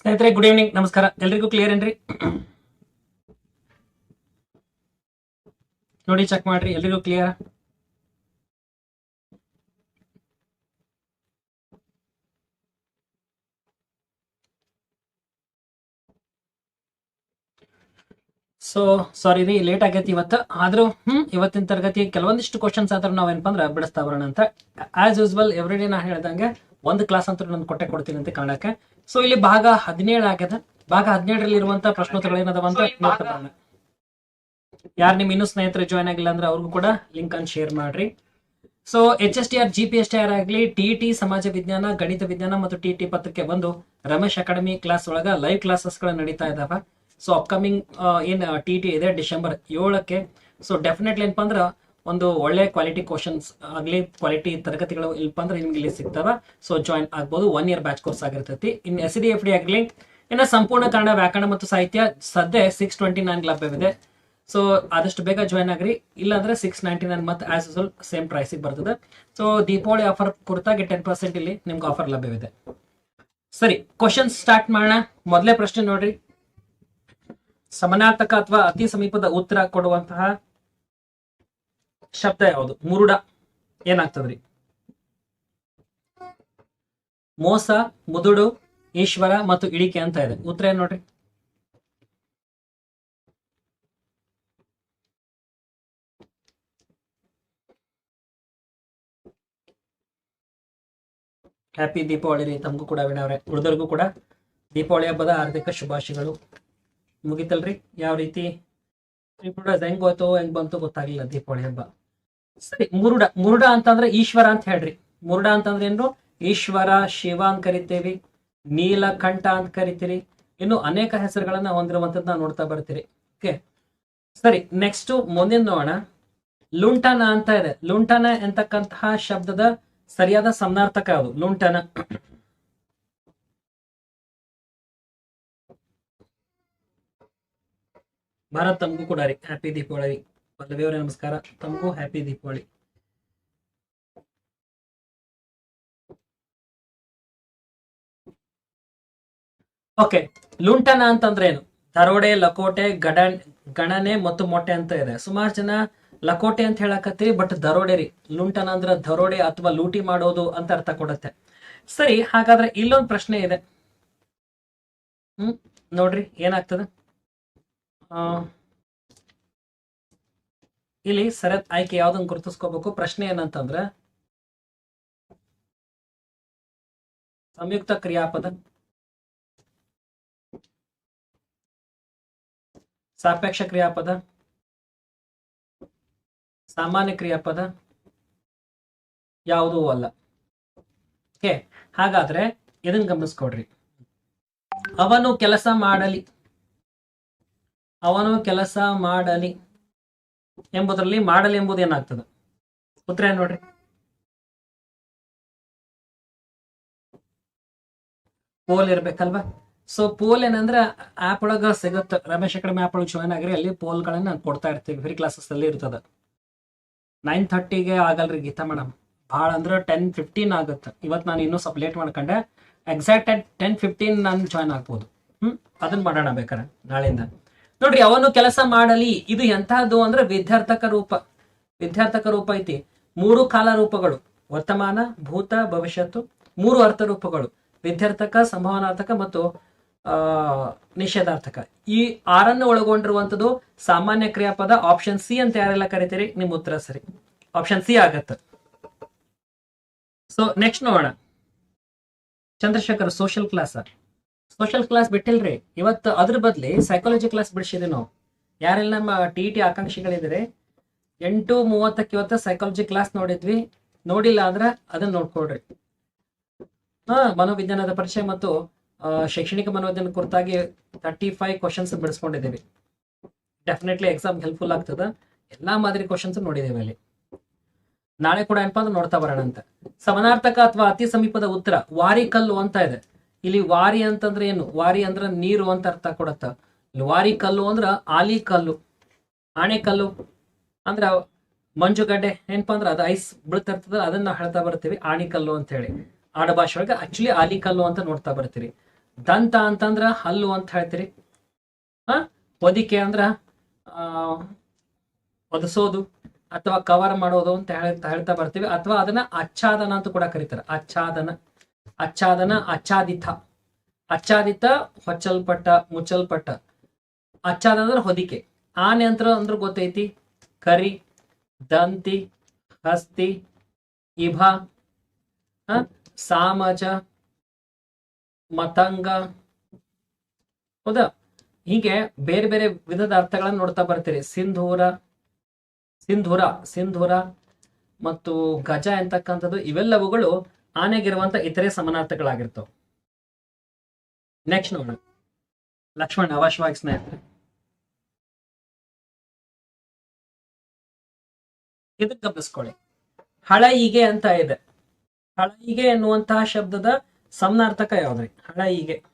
ಸ್ನೇಹಿತರೆ good evening ನಮಸ್ಕಾರ. ಎಲ್ರಿಗೂ ಕ್ಲಿಯರ್ ಏನ್ರಿ? ನೋಡಿ ಚೆಕ್ ಮಾಡ್ರಿ. ಎಲ್ರಿಗೂ ಕ್ಲಿಯರ್ ಸೊ ಸಾರಿ ರೀ ಲೇಟ್ ಆಗೈತಿ ಇವತ್ತು. ಆದ್ರೂ ಹ್ಮ್ ಇವತ್ತಿನ ತರಗತಿ ಕೆಲವೊಂದಿಷ್ಟು ಕ್ವಶನ್ಸ್ ಆದ್ರೂ ನಾವ್ ಏನಪ್ಪ ಅಂದ್ರೆ ಬಿಡಿಸ್ತಾ ಬರೋಣ ಅಂತ. ಆಸ್ ಯೂಸ್ವಲ್ ಎವ್ರಿ ಡೇ ನಾ ಹೇಳ್ದಂಗೆ ಒಂದು ಕ್ಲಾಸ್ ಅಂತ ನಾನು ಕೊಟ್ಟೆ ಕೊಡ್ತೀನಿ ಅಂತ ಕಾಣಕ್ಕೆ. ಸೊ ಇಲ್ಲಿ ಭಾಗ ಹದಿನೇಳು ಆಗ್ಯದ. ಭಾಗ ಹದಿನೇಳರಲ್ಲಿ ಇರುವಂತ ಪ್ರಶ್ನೋತ್ತರಗಳು ಏನದ ಅಂತ ನೋಡ್ತಾ ಬರೋಣ. ಯಾರು ನಿಮ್ ಇನ್ನೂ ಸ್ನೇಹಿತರು ಜಾಯ್ನ್ ಆಗಿಲ್ಲ ಅಂದ್ರೆ ಅವ್ರಿಗೂ ಕೂಡ ಲಿಂಕ್ ಅನ್ನು ಶೇರ್ ಮಾಡ್ರಿ. So H S T R G P S T R ಆಗಲಿ ಟಿ ಟಿ ಸಮಾಜ ವಿಜ್ಞಾನ ಗಣಿತ ವಿಜ್ಞಾನ ಮತ್ತು ಟಿ ಟಿ ಪತ್ರಕ್ಕೆ ಬಂದು ರಮೇಶ್ ಅಕಾಡೆಮಿ ಕ್ಲಾಸ್ ಒಳಗ ಲೈವ್ ಕ್ಲಾಸಸ್ಗಳು ನಡೀತಾ ಇದಾವ. ಸೊ ಅಪ್ಕಮಿಂಗ್ ಏನು ಟಿ ಟಿ ಇದೆ ಡಿಸೆಂಬರ್ ಏಳಕ್ಕೆ. ಸೊ ಡೆಫಿನೆಟ್ಲಿ ಏನಪ್ಪ ಅಂದ್ರೆ, ಒಂದು ಒಳ್ಳೆ ಕ್ವಾಲಿಟಿ ಕ್ವಶನ್ಸ್ ಆಗಲಿ ಕ್ವಾಲಿಟಿ ತರಗತಿಗಳು ಇಲ್ಲಪ್ಪ ಅಂದ್ರೆ ನಿಮ್ಗೆ ಇಲ್ಲಿ ಸಿಗ್ತಾವ. ಸೊ ಜಾಯಿನ್ ಆಗ್ಬೋದು. ಒನ್ ಇಯರ್ ಬ್ಯಾಚ್ ಕೋರ್ಸ್ ಆಗಿರ್ತೈತಿ. In S D F D ಆಗಲಿ, ಇನ್ನು ಸಂಪೂರ್ಣ ಕನ್ನಡ, ವ್ಯಾಕರಣ ಮತ್ತು ಸಾಹಿತ್ಯ ಸದ್ಯ ಸಿಕ್ಸ್ ಟ್ವೆಂಟಿ ನೈನ್ ಲಭ್ಯವಿದೆ. ಸೊ ಆದಷ್ಟು ಬೇಗ ಜಾಯ್ನ್ ಆಗ್ರಿ. ಇಲ್ಲಾಂದ್ರೆ ಸಿಕ್ಸ್ ನೈಂಟಿ ನೈನ್ ಮತ್ತೆ ಆಸ್ ಯೂಸಲ್ ಸೇಮ್ ಪ್ರೈಸಿಗೆ ಬರ್ತದೆ. ಸೊ ದೀಪಾವಳಿ ಆಫರ್ ಕುರಿತಾಗಿ ಟೆನ್ ಪರ್ಸೆಂಟ್ ಇಲ್ಲಿ ನಿಮ್ಗೆ ಆಫರ್ ಲಭ್ಯವಿದೆ. ಸರಿ ಕ್ವಶನ್ ಸ್ಟಾರ್ಟ್ ಮಾಡೋಣ. ಮೊದಲೇ ಪ್ರಶ್ನೆ ನೋಡ್ರಿ. ಸಮಾನಾರ್ಥಕ ಅಥವಾ ಅತಿ ಸಮೀಪದ ಉತ್ತರ ಕೊಡುವಂತಹ ಶಬ್ದ ಯಾವುದು? ಮುರುಡ. ಏನಾಗ್ತದ್ರಿ? ಮೋಸ, ಮುದುಡು, ಈಶ್ವರ ಮತ್ತು ಇಳಿಕೆ ಅಂತ ಇದೆ. ಉತ್ತರ ಏನ್ ನೋಡ್ರಿ? ಹ್ಯಾಪಿ ದೀಪಾವಳಿ ರೀ. ತಮಗೂ ಕೂಡ ವಿನವ್ರೆ ಉಳಿದವ್ರಿಗೂ ಕೂಡ ದೀಪಾವಳಿ ಹಬ್ಬದ ಹಾರ್ದಿಕ ಶುಭಾಶಯಗಳು. ಮುಗಿತಲ್ರಿ? ಯಾವ ರೀತಿ? ತ್ರಿಪುರ ಹೆಂಗ್ ಹೋಯ್ತು, ಹೆಂಗ್ ಬಂತು ಗೊತ್ತಾಗ್ಲಿಲ್ಲ ದೀಪಾವಳಿ ಹಬ್ಬ. ಸರಿ, ಮುರುಡ ಮುರುಡ ಅಂತಂದ್ರೆ ಈಶ್ವರ ಅಂತ ಹೇಳ್ರಿ. ಮುರುಡ ಅಂತಂದ್ರೆ ಏನು? ಈಶ್ವರ, ಶಿವ ಅಂತ ಕರಿತೇವಿ. ನೀಲಕಂಠ ಅಂತ ಕರಿತೀರಿ. ಇನ್ನು ಅನೇಕ ಹೆಸರುಗಳನ್ನ ಹೊಂದಿರುವಂತದ್ದು ನಾವು ನೋಡ್ತಾ ಬರ್ತೀರಿ. ಓಕೆ ಸರಿ ನೆಕ್ಸ್ಟ್ ಮುಂದಿನ ನೋಡೋಣ. ಲುಂಟನ ಅಂತ ಇದೆ. ಲುಂಟನ ಎಂತಕ್ಕಂತಹ ಶಬ್ದದ ಸರಿಯಾದ ಸಮನಾರ್ಥಕ ಅದು ಲುಂಟನ ಭಾರತ್ ತಮಗೂ ಕೂಡ ರೀ. ಹ್ಯಾಪಿ ದೀಪಾವಳಿ ಪಲ್ಲವಿ ಅವರೇ ನಮಸ್ಕಾರ. ತಮಗೂ ಹ್ಯಾಪಿ ದೀಪಾವಳಿ ಓಕೆ ಲುಂಟನ ಅಂತಂದ್ರೆ ಏನು? ದರೋಡೆ ಲಕೋಟೆ ಗಡ ಗಣನೆ ಮತ್ತು ಮೊಟ್ಟೆ ಅಂತ ಇದೆ. ಸುಮಾರು ಜನ ಲಕೋಟೆ ಅಂತ ಹೇಳಕತ್ತೀರಿ ಬಟ್ ದರೋಡೆ ರೀ. ಲುಂಟನ ಅಂದ್ರ ದರೋಡೆ ಅಥವಾ ಲೂಟಿ ಮಾಡೋದು ಅಂತ ಅರ್ಥ ಕೊಡುತ್ತೆ. ಸರಿ, ಹಾಗಾದ್ರೆ ಇಲ್ಲೊಂದು ಪ್ರಶ್ನೆ ಇದೆ. ಹ್ಮ್, ನೋಡ್ರಿ, ಏನಾಗ್ತದೆ? ಇಲ್ಲಿ ಸರತ್ ಆಯ್ಕೆ ಯಾವ್ದನ್ನು ಗುರುತಿಸ್ಕೋಬೇಕು? ಪ್ರಶ್ನೆ ಏನಂತಂದ್ರೆ, ಸಂಯುಕ್ತ ಕ್ರಿಯಾಪದ ಸಾಪೇಕ್ಷ ಕ್ರಿಯಾಪದ ಸಾಮಾನ್ಯ ಕ್ರಿಯಾಪದ ಯಾವುದೂ ಅಲ್ಲ. ಓಕೆ, ಹಾಗಾದ್ರೆ ಇದನ್ನ ಗಮನಿಸ್ಕೊಡ್ರಿ. ಅವನು ಕೆಲಸ ಮಾಡಲಿ. ಅವನು ಕೆಲಸ ಮಾಡಲಿ ಎಂಬುದರಲ್ಲಿ ಮಾಡಲಿ ಎಂಬುದು ಏನಾಗ್ತದೆ? ಉತ್ತರ ಏನ್ ನೋಡ್ರಿ? ಪೋಲ್ ಇರ್ಬೇಕಲ್ವಾ? ಸೊ ಪೋಲ್ ಏನಂದ್ರೆ ಆ್ಯಪ್ ಒಳಗ ಸಿಗುತ್ತೆ. ರಮೇಶ್ ಅಕಾಡೆಮಿ ಆಪ್ ಒಳಗೆ ಜಾಯ್ನ್ ಆಗ್ರಿ, ಅಲ್ಲಿ ಪೋಲ್ಗಳನ್ನ ಕೊಡ್ತಾ ಇರ್ತೀವಿ. ಫ್ರೀ ಕ್ಲಾಸಸ್ ಅಲ್ಲಿ ಇರ್ತದ. ನೈನ್ ಥರ್ಟಿಗೆ ಆಗಲ್ರಿ ಗೀತಾ ಮೇಡಮ್ ಭಾಳ ಅಂದ್ರೆ ಟೆನ್ ಫಿಫ್ಟೀನ್ ಆಗುತ್ತೆ. ಇವತ್ತು ನಾನು ಇನ್ನೂ ಸ್ವಲ್ಪ ಲೇಟ್ ಮಾಡ್ಕೊಂಡೆ. ಎಕ್ಸಾಕ್ಟ್ ಟೆನ್ ಫಿಫ್ಟೀನ್ ನಾನು ಜಾಯ್ನ್ ಆಗ್ಬೋದು. ಹ್ಮ್? ಅದನ್ನ ಮಾಡೋಣ ಬೇಕಾರೆ ನಾಳೆಯಿಂದ ನೋಡ್ರಿ, ಅವನು ಕೆಲಸ ಮಾಡಲಿ. ಇದು ಎಂತಹದ್ದು ಅಂದ್ರೆ ವಿದ್ಯಾರ್ಥಕ ರೂಪ. ವಿದ್ಯಾರ್ಥಕ ರೂಪ ಐತಿ. ಮೂರು ಕಾಲ ರೂಪಗಳು. ವರ್ತಮಾನ, ಭೂತ, ಭವಿಷ್ಯತ್ತು. ಮೂರು ಅರ್ಥ ರೂಪಗಳು. ವಿದ್ಯಾರ್ಥಕ, ಸಂಭವನಾರ್ಥಕ ಮತ್ತು, ಆ, ನಿಷೇಧಾರ್ಥಕ. ಈ ಆರನ್ನು ಒಳಗೊಂಡಿರುವಂತದ್ದು ಸಾಮಾನ್ಯ ಕ್ರಿಯಾಪದ ಆಪ್ಷನ್ ಸಿ ಅಂತ ಯಾರೆಲ್ಲ ಕರಿತೀರಿ? ನಿಮ್ ಉತ್ತರ ಸರಿ. ಆಪ್ಷನ್ ಸಿ ಆಗತ್ತ. ಸೊ ನೆಕ್ಸ್ಟ್ ನೋಡೋಣ. Chandrashekhar social class social class ಬಿಟ್ಟಿಲ್ರಿ. ಇವತ್ತು ಅದ್ರ ಬದ್ಲಿ ಸೈಕಾಲಜಿ ಕ್ಲಾಸ್ ಬಿಡಿಸಿದೆ ನಾವು. ಯಾರೆಲ್ಲ ನಮ್ಮ ಟಿ ಟಿ ಆಕಾಂಕ್ಷಿಗಳಿದ್ರೆ ಎಂಟು ಮೂವತ್ತಕ್ಕೆ ಇವತ್ತು ಸೈಕಾಲಜಿ ಕ್ಲಾಸ್ ನೋಡಿದ್ವಿ. ನೋಡಿಲ್ಲ ಅಂದ್ರೆ ಅದನ್ನ ನೋಡ್ಕೊಡ್ರಿ ಹಾ, ಮನೋವಿಜ್ಞಾನದ ಪರಿಚಯ ಮತ್ತು ಶೈಕ್ಷಣಿಕ ಮನೋವಿಜ್ಞಾನ ಕುರಿತಾಗಿ ತರ್ಟಿ ಫೈವ್ ಕ್ವಶನ್ಸ್ ಬಿಡಿಸ್ಕೊಂಡಿದ್ದೀವಿ. ಡೆಫಿನೆಟ್ಲಿ ಎಕ್ಸಾಮ್ ಹೆಲ್ಪ್ಫುಲ್ ಆಗ್ತದ. ಎಲ್ಲಾ ಮಾದರಿ ಕ್ವಶನ್ಸ್ ನೋಡಿದ್ದೇವೆ ಅಲ್ಲಿ. ನಾಳೆ ಕೂಡ ಏನಪ್ಪ ಅಂದ್ರೆ ನೋಡ್ತಾ ಬರೋಣ ಅಂತ ಸಮಾನಾರ್ಥಕ ಅಥವಾ ಅತಿ ಸಮೀಪದ ಉತ್ತರ ವಾರಿಕಲ್ಲು ಅಂತ ಇದೆ. ಇಲ್ಲಿ ವಾರಿ ಅಂತಂದ್ರೆ ಏನು? ವಾರಿ ಅಂದ್ರೆ ನೀರು ಅಂತ ಅರ್ಥ ಕೊಡತ್ತ. ಇಲ್ಲಿ ವಾರಿ ಕಲ್ಲು ಅಂದ್ರ ಆಲಿ ಕಲ್ಲು, ಆಣೆ ಕಲ್ಲು, ಅಂದ್ರ ಮಂಜುಗಡ್ಡೆ, ಏನಪ್ಪಾ ಅಂದ್ರೆ ಅದು ಐಸ್ ಬೀಳ್ತಿರ್ತದ ಅದನ್ನ ನಾವು ಹೇಳ್ತಾ ಬರ್ತೀವಿ ಆಣಿಕಲ್ಲು ಅಂತ ಹೇಳಿ ಆಡಭಾಷೆ ಒಳಗೆ ಆಕ್ಚುಲಿ ಆಲಿಕಲ್ಲು ಅಂತ ನೋಡ್ತಾ ಬರ್ತೀರಿ. ದಂತ ಅಂತಂದ್ರ ಹಲ್ಲು ಅಂತ ಹೇಳ್ತೀರಿ. ಆ ಹೊದಿಕೆ ಅಂದ್ರ, ಆ ಒದಸೋದು ಅಥವಾ ಕವರ್ ಮಾಡೋದು ಅಂತ ಹೇಳ್ತಾ ಹೇಳ್ತಾ ಬರ್ತೀವಿ. ಅಥವಾ ಅದನ್ನ ಆಚ್ಛಾದನ ಅಂತ ಕೂಡ ಕರೀತಾರೆ. ಆಚ್ಛಾದನ ಆಚ್ಛಾದನ ಅಚ್ಚಾದಿತ ಅಚ್ಚಾದಿತ ಹೊಚ್ಚಲ್ಪಟ್ಟ, ಮುಚ್ಚಲ್ಪಟ್ಟ. ಆಚ್ಛಾದನ ಅಂದ್ರೆ ಹೊದಿಕೆ. ಆನೆ ಅಂತ ಅಂದ್ರೆ ಗೊತ್ತೈತಿ? ಕರಿ, ದಂತಿ, ಹಸ್ತಿ, ಇಭ? ಸಾಮಜ, ಮತಂಗ. ಹೌದ? ಹೀಗೆ ಬೇರೆ ಬೇರೆ ವಿಧದ ಅರ್ಥಗಳನ್ನ ನೋಡ್ತಾ ಬರ್ತೀರಿ. ಸಿಂಧೂರ ಸಿಂಧೂರ ಸಿಂಧೂರ ಮತ್ತು ಗಜ ಎಂತಕ್ಕಂಥದ್ದು, ಇವೆಲ್ಲವುಗಳು ಆನೆಗಿರುವಂತ ಇತರೆ ಸಮಾನಾರ್ಥಗಳಾಗಿರ್ತವೆ. ನೆಕ್ಸ್ಟ್ ನೋಡ. ಲಕ್ಷ್ಮಣ್ ಅವಶ್ಯವಾಗಿ ಸ್ನೇಹಿತರೆ. ಇದಕ್ಕೆ ಗಮನಿಸ್ಕೊಳ್ಳಿ. ಹಳೆಯಿಗೆ ಅಂತ ಇದೆ. ಹಳೆಯಿಗೆ ಎನ್ನುವಂತಹ ಶಬ್ದದ ಸಮನಾರ್ಥಕ ಯಾವ್ದ್ರಿ? ಹಳೆಯಿಗೆ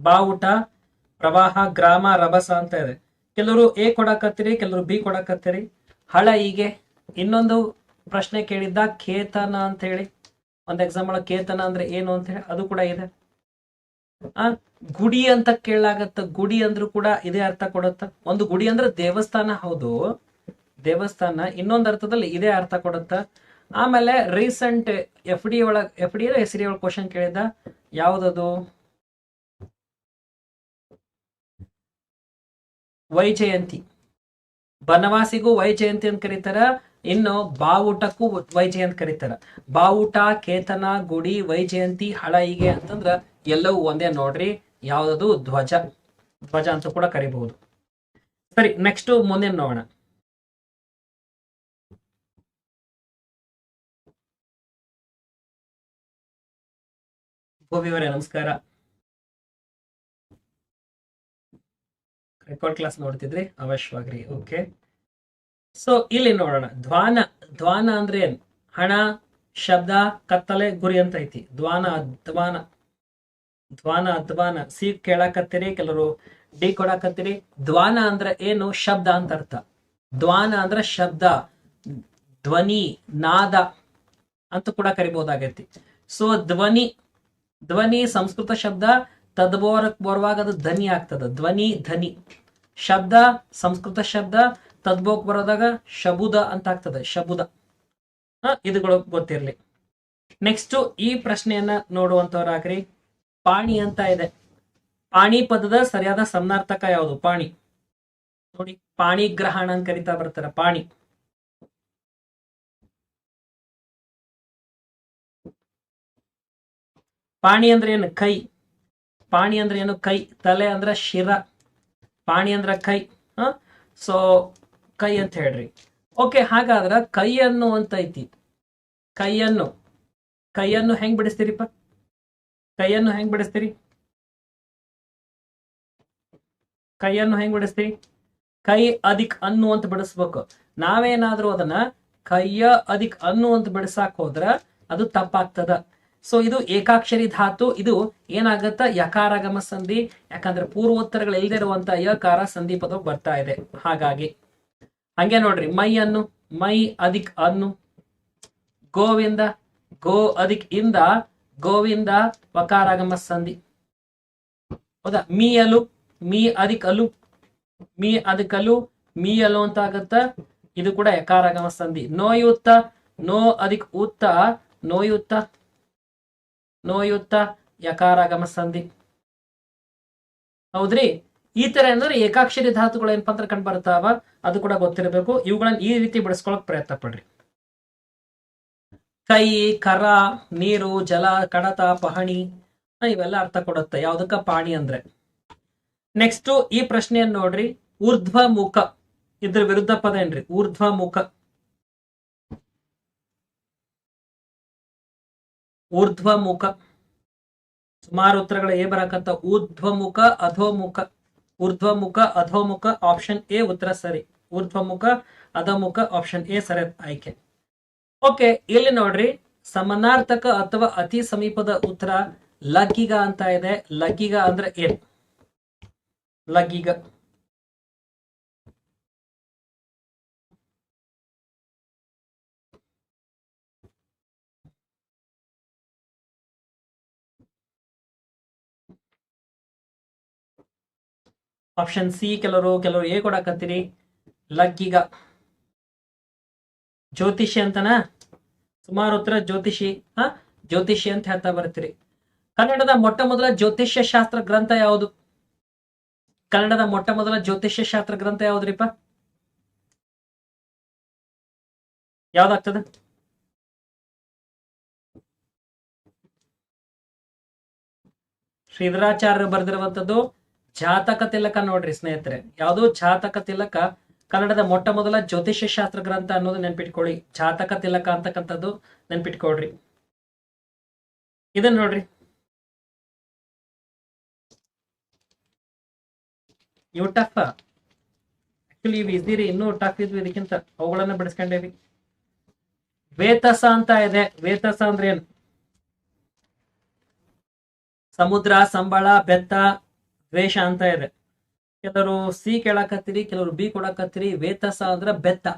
ಬಾವುಟ, ಪ್ರವಾಹ, ಗ್ರಾಮ, ರಭಸ ಅಂತ ಇದೆ. ಕೆಲವರು ಎ ಕೊಡಕತ್ತೀರಿ, ಕೆಲವರು ಬಿ ಕೊಡಕತ್ತೀರಿ. ಹಳ ಹೀಗೆ ಇನ್ನೊಂದು ಪ್ರಶ್ನೆ ಕೇಳಿದ್ದ ಕೇತನ ಅಂತ ಹೇಳಿ. ಒಂದು ಎಕ್ಸಾಂಪಲ್ ಕೇತನ ಅಂದ್ರೆ ಏನು ಅಂತ ಹೇಳಿ, ಅದು ಕೂಡ ಇದೆ. ಆ, ಗುಡಿ ಅಂತ ಕೇಳಾಗತ್ತ ಗುಡಿ ಅಂದ್ರೂ ಕೂಡ ಇದೇ ಅರ್ಥ ಕೊಡುತ್ತ. ಒಂದು ಗುಡಿ ಅಂದ್ರೆ ದೇವಸ್ಥಾನ, ಹೌದು. ದೇವಸ್ಥಾನ, ಇನ್ನೊಂದು ಅರ್ಥದಲ್ಲಿ ಇದೇ ಅರ್ಥ ಕೊಡುತ್ತ. ಆಮೇಲೆ ರೀಸೆಂಟ್ ಎಫ್ ಡಿ ಒಳಗೆ ಎಫ್ ಡಿ ಎಸ್ ಡಿ ಒಳಗೆ ಕ್ವಶನ್ ಕೇಳಿದ್ದ. ಯಾವ್ದದು? ವೈಜಯಂತಿ. ಬನವಾಸಿಗೂ ವೈಜಯಂತಿ ಅಂತ ಕರೀತಾರ, ಇನ್ನು ಬಾವುಟಕ್ಕೂ ವೈಜಯಂತ ಕರೀತಾರ. ಬಾವುಟ, ಕೇತನ, ಗುಡಿ, ವೈಜಯಂತಿ ಹೀಗೆ ಅಂತಂದ್ರ ಎಲ್ಲವೂ ಒಂದೇ ನೋಡ್ರಿ, ಯಾವ್ದದು ಧ್ವಜ. ಧ್ವಜ ಅಂತ ಕೂಡ ಕರಿಬಹುದು. ಸರಿ ನೆಕ್ಸ್ಟ್ ಮುಂದೆ ನೋಡೋಣ. ಭೂವಿಯವರೇ ನಮಸ್ಕಾರ. ರೆಕಾರ್ಡ್ ಕ್ಲಾಸ್ ನೋಡ್ತಿದ್ರಿ ಅವಶ್ಯವಾಗ್ರಿ ಓಕೆ ಸೊ ಇಲ್ಲಿ ನೋಡೋಣ. ಧ್ವಾನ ಧ್ವಾನ ಅಂದ್ರೆ ಏನ್? ಹಣ, ಶಬ್ದ, ಕತ್ತಲೆ, ಗುರಿ ಅಂತ ಐತಿ. ಧ್ವಾನ, ಅಧ್ವಾನ. ಧ್ವಾನ, ಅಧ್ವಾನ. ಸಿ ಕೇಳಾಕತ್ತೀರಿ ಕೆಲವರು, ಡಿ ಕೊಡಾಕತ್ತೀರಿ. ಧ್ವಾನ ಅಂದ್ರೆ ಏನು? ಶಬ್ದ ಅಂತ ಅರ್ಥ. ಧ್ವಾನ ಅಂದ್ರೆ ಶಬ್ದ. ಧ್ವನಿ, ನಾದ ಅಂತ ಕೂಡ ಕರಿಬಹುದಾಗೈತಿ. ಸೊ ಧ್ವನಿ ಧ್ವನಿ ಸಂಸ್ಕೃತ ಶಬ್ದ ತದ್ಬೋರಕ್ ಬರುವಾಗ ಅದು ಧ್ವನಿ ಆಗ್ತದ. ಧ್ವನಿ ಧ್ವನಿ. ಶಬ್ದ, ಸಂಸ್ಕೃತ ಶಬ್ದ ತದ್ಬೋಕ್ ಬರೋದಾಗ ಶಬುದ ಅಂತ ಆಗ್ತದೆ. ಶಬುದ. ಇದುಗಳು ಗೊತ್ತಿರ್ಲಿ. ನೆಕ್ಸ್ಟ್ ಈ ಪ್ರಶ್ನೆಯನ್ನ ನೋಡುವಂತವ್ರಾಗ್ರಿ. ಪಾಣಿ ಅಂತ ಇದೆ. ಪಾಣಿ ಪದದ ಸರಿಯಾದ ಸಮನಾರ್ಥಕ ಯಾವುದು? ಪಾಣಿ. ನೋಡಿ, ಪಾಣಿ ಗ್ರಹಣ ಅಂತ ಕರಿತಾ ಬರ್ತಾರ. ಪಾಣಿ. ಪಾಣಿ ಅಂದ್ರೆ ಏನು? ಕೈ. ಪಾಣಿ ಅಂದ್ರೆ ಏನು? ಕೈ. ತಲೆ ಅಂದ್ರೆ ಶಿರ. ಪಾಣಿ ಅಂದ್ರೆ ಕೈ. ಹ? ಸೊ ಕೈ ಅಂತ ಹೇಳ್ರಿ. ಓಕೆ ಹಾಗಾದ್ರ ಕೈಯನ್ನು ಅಂತ ಐತಿ. ಕೈಯನ್ನು. ಕೈಯನ್ನು ಹೆಂಗ್ ಬಿಡಿಸ್ತೀರಿಪ್ಪ? ಕೈಯನ್ನು ಹೆಂಗ್ ಬಿಡಿಸ್ತೀರಿ? ಕೈಯನ್ನು ಹೆಂಗ್ ಬಿಡಿಸ್ತೀರಿ? ಕೈ ಅದಿಕ್ ಅನ್ನು ಅಂತ ಬಿಡಿಸ್ಬೇಕು. ನಾವೇನಾದ್ರೂ ಅದನ್ನ ಕೈಯ ಅದಿಕ್ ಅನ್ನು ಅಂತ ಬಿಡಿಸಾಕ್ ಹೋದ್ರ ಅದು ತಪ್ಪಾಗ್ತದ. ಸೊ ಇದು ಏಕಾಕ್ಷರಿ ಧಾತು. ಇದು ಏನಾಗತ್ತ? ಯಕಾರಗಮ ಸಂಧಿ. ಯಾಕಂದ್ರೆ ಪೂರ್ವೋತ್ತರಗಳು ಇರುವಂತ ಯಕಾರ ಸಂಧಿ ಪದ ಬರ್ತಾ ಇದೆ. ಹಾಗಾಗಿ. ಹಂಗೆ ನೋಡ್ರಿ. ಮೈ ಅನ್ನು, ಮೈ ಅದಿಕ್ ಅನ್ನು, ಗೋವಿಂದ, ಗೋ ಅದಿಕ್ ಇಂದ, ಗೋವಿಂದ ವಕಾರಾಗಮ ಸಂಧಿ. ಹೌದಾ? ಮೀಯಲು ಮೀ ಅಲು, ಮೀ ಅದಕ್ ಅಲು ಮೀಯಲು ಅಂತ ಆಗತ್ತ? ಇದು ಕೂಡ ಯಕಾರಾಗಮ ಸಂಧಿ. ನೋಯುತ್ತ ನೋ ಅದಿಕ್ ಉತ್ತ ನೋಯುತ್ತ ನೋಯುತ್ತ ಯಕಾರಾಗಮ ಸಂಧಿ ಹೌದ್ರಿ? ಈ ತರ ಏನಾದ್ರೆ ಏಕಾಕ್ಷರಿ ಧಾತುಗಳು ಏನಪ್ಪ ಅಂದ್ರೆ ಕಂಡು ಬರ್ತಾವ ಅದು ಕೂಡ ಗೊತ್ತಿರಬೇಕು. ಇವುಗಳನ್ನ ಈ ರೀತಿ ಬಿಡಿಸ್ಕೊಳಕ್ ಪ್ರಯತ್ನ ಪಡ್ರಿ. ಕೈ, ಕರ, ನೀರು, ಜಲ ಕಡತ ಪಹಣಿ ಇವೆಲ್ಲ ಅರ್ಥ ಕೊಡುತ್ತೆ. ಯಾವ್ದಕ್ಕ? ಪಾಣಿ ಅಂದ್ರೆ. ನೆಕ್ಸ್ಟ್ ಈ ಪ್ರಶ್ನೆಯನ್ನ ನೋಡ್ರಿ. ಊರ್ಧ್ವ ಮುಖ ಇದ್ರ ವಿರುದ್ಧ ಪದ ಏನ್ರಿ? ಊರ್ಧ್ವ ಮುಖ ಊರ್ಧ್ವ ಮುಖ. ಸುಮಾರು ಉತ್ತರಗಳು ಏ ಬರಕತ್ತ ಊರ್ಧ್ವಮುಖ ಅಧೋಮುಖ ಊರ್ಧ್ವಮುಖ ಅಧೋಮುಖ ಆಪ್ಷನ್ ಎ ಉತ್ತರ ಸರಿ. ಊರ್ಧ್ವಮುಖ ಅಧೋಮುಖ ಆಪ್ಷನ್ ಎ ಸರಿ ಆಯ್ಕೆ. ಓಕೆ ಇಲ್ಲಿ ನೋಡ್ರಿ. ಸಮನಾರ್ಥಕ ಅಥವಾ ಅತಿ ಸಮೀಪದ ಉತ್ತರ ಲಗ್ಗಿಗ ಅಂತ ಇದೆ. ಲಗ್ಗಿಗ ಅಂದ್ರೆ ಏನ್? ಲಗ್ಗಿಗ. ಆಪ್ಷನ್ ಸಿ ಕೆಲವರು ಕೆಲವರು ಎ ಕೊಡಕತ್ತೀರಿ. ಲಕ್ಕಿಗ ಜ್ಯೋತಿಷಿ ಅಂತನಾ? ಸುಮಾರು ಉತ್ತರ ಜ್ಯೋತಿಷಿ, ಹಾ? ಜ್ಯೋತಿಷಿ ಅಂತ ಹೇಳ್ತಾ ಬರ್ತೀರಿ ಕನ್ನಡದ ಮೊಟ್ಟ ಮೊದಲ ಜ್ಯೋತಿಷ್ಯ ಶಾಸ್ತ್ರ ಗ್ರಂಥ ಯಾವುದು? ಕನ್ನಡದ ಮೊಟ್ಟ ಮೊದಲ ಜ್ಯೋತಿಷ್ಯ ಶಾಸ್ತ್ರ ಗ್ರಂಥ ಯಾವ್ದ್ರಿಪ್ಪ? ಯಾವ್ದಾಗ್ತದೆ? ಶ್ರೀಧರಾಚಾರ್ಯರು ಬರೆದಿರುವಂತದ್ದು ಜಾತಕ ತಿಲಕ ನೋಡ್ರಿ ಸ್ನೇಹಿತರೆ. ಯಾವುದು ಜಾತಕ ತಿಲಕ ಕನ್ನಡದ ಮೊಟ್ಟ ಮೊದಲ ಜ್ಯೋತಿಷ್ಯ ಶಾಸ್ತ್ರ ಗ್ರಂಥ ಅನ್ನೋದು ನೆನ್ಪಿಟ್ಕೊಳ್ಳಿ. ಜಾತಕ ತಿಲಕ ಅಂತಕ್ಕಂಥದ್ದು ನೆನ್ಪಿಟ್ಕೊಳ್ರಿ. ಇದನ್ನ ನೋಡ್ರಿ. ಇವು ಟಫ್ ಆಕ್ಚುಲಿ ಇವು ಇದ್ದೀರಿ. ಇನ್ನೂ ಟಫ್ ಇದ್ವಿ ಇದಕ್ಕಿಂತ. ಅವುಗಳನ್ನ ಬಿಡಿಸ್ಕೊಂಡೇವಿ. ವೇತಸ ಅಂತ ಇದೆ. ವೇತಸ ಅಂದ್ರೆ ಏನು? ಸಮುದ್ರ, ಸಂಬಳ, ಬೆತ್ತ ದ್ವೇಷ ಅಂತ ಇದೆ. ಕೆಲವರು ಸಿ ಕೇಳಕತ್ತೀರಿ, ಕೆಲವರು ಬಿ ಕೊಡಕತ್ತೀರಿ ವೇತಸ ಅಂದ್ರ ಬೆತ್ತ.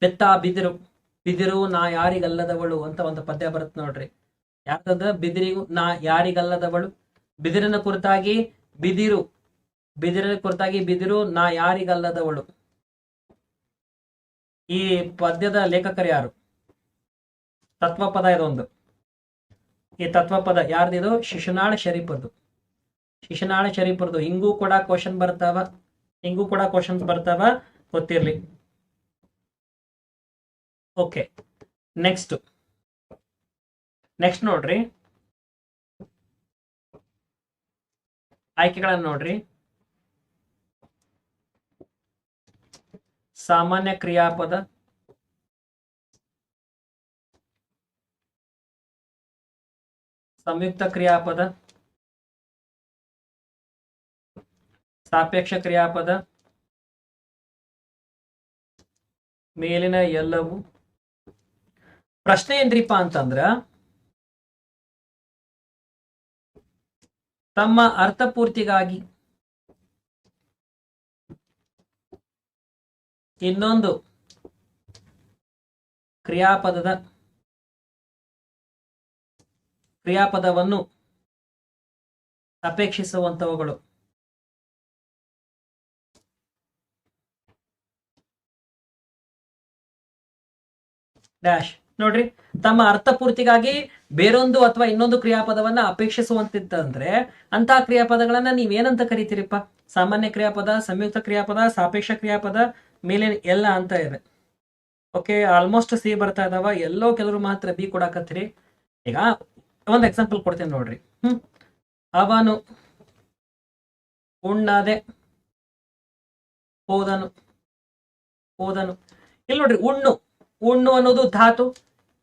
ಬೆತ್ತ ಬಿದಿರು. ಬಿದಿರು ನಾ ಯಾರಿಗಲ್ಲದವಳು ಅಂತ ಒಂದು ಪದ್ಯ ಬರುತ್ತೆ ನೋಡ್ರಿ. ಯಾಕಂದ್ರೆ ಬಿದಿರಿಗೂ ನಾ ಯಾರಿಗಲ್ಲದವಳು. ಬಿದಿರಿನ ಕುರಿತಾಗಿ ಬಿದಿರು. ಬಿದಿರಿನ ಕುರಿತಾಗಿ ಬಿದಿರು, ನಾ ಯಾರಿಗಲ್ಲದವಳು. ಈ ಪದ್ಯದ ಲೇಖಕರು ಯಾರು? ತತ್ವಪದ ಇದೊಂದು. ಈ ತತ್ವಪದ ಯಾರ್ದಿದು? ಶಿಶುನಾಳ ಶರೀಫರ್ದು ಶಿಶುನಾಳ ಶರೀಫರ್ದು ಹಿಂಗೂ ಕೂಡ ಕ್ವಶನ್ ಬರ್ತಾವ. ಹಿಂಗೂ ಕೂಡ ಕ್ವಶನ್ಸ್ ಬರ್ತಾವ. ಗೊತ್ತಿರ್ಲಿ. ಓಕೆ ನೆಕ್ಸ್ಟ್ ನೆಕ್ಸ್ಟ್ ನೋಡ್ರಿ. ಆಯ್ಕೆಗಳನ್ನ ನೋಡ್ರಿ. ಸಾಮಾನ್ಯ ಕ್ರಿಯಾಪದ. ಸಂಯುಕ್ತ ಕ್ರಿಯಾಪದ. ಸಾಪೇಕ್ಷ ಕ್ರಿಯಾಪದ ಮೇಲಿನ ಎಲ್ಲವೂ. ಪ್ರಶ್ನೆ ಏನ್ರಿಪ್ಪ ಅಂತಂದ್ರ ತಮ್ಮ ಅರ್ಥಪೂರ್ತಿಗಾಗಿ ಇನ್ನೊಂದು ಕ್ರಿಯಾಪದದ ಕ್ರಿಯಾಪದವನ್ನು ಅಪೇಕ್ಷಿಸುವಂತವುಗಳು ಡ್ಯಾಶ್ ನೋಡ್ರಿ, ತಮ್ಮ ಅರ್ಥಪೂರ್ತಿಗಾಗಿ ಬೇರೊಂದು ಅಥವಾ ಇನ್ನೊಂದು ಕ್ರಿಯಾಪದವನ್ನ ಅಪೇಕ್ಷಿಸುವಂತಿತ್ತಂದ್ರೆ ಅಂತಹ ಕ್ರಿಯಾಪದಗಳನ್ನ ನೀವೇನಂತ ಕರಿತೀರಿಪ್ಪ? ಸಾಮಾನ್ಯ ಕ್ರಿಯಾಪದ, ಸಂಯುಕ್ತ ಕ್ರಿಯಾಪದ, ಸಾಪೇಕ್ಷ ಕ್ರಿಯಾಪದ ಮೇಲೆ ಎಲ್ಲ ಅಂತ ಇದೆ. ಓಕೆ ಆಲ್ಮೋಸ್ಟ್ ಸಿ ಬರ್ತಾ ಇದಾವ. ಎಲ್ಲೋ ಕೆಲವರು ಮಾತ್ರ ಬಿ ಕೊಡಾಕತ್ತೀರಿ. ಈಗ ಒಂದು ಎಕ್ಸಾಂಪಲ್ ಕೊಡ್ತೀನಿ ನೋಡ್ರಿ. ಹ್ಮ್. ಅವನು ಉಣ್ಣಾದೆ, ಹೋದನು ಹೋದನು. ಇಲ್ಲಿ ನೋಡ್ರಿ, ಉಣ್ಣು. ಉಣ್ಣು ಅನ್ನೋದು ಧಾತು.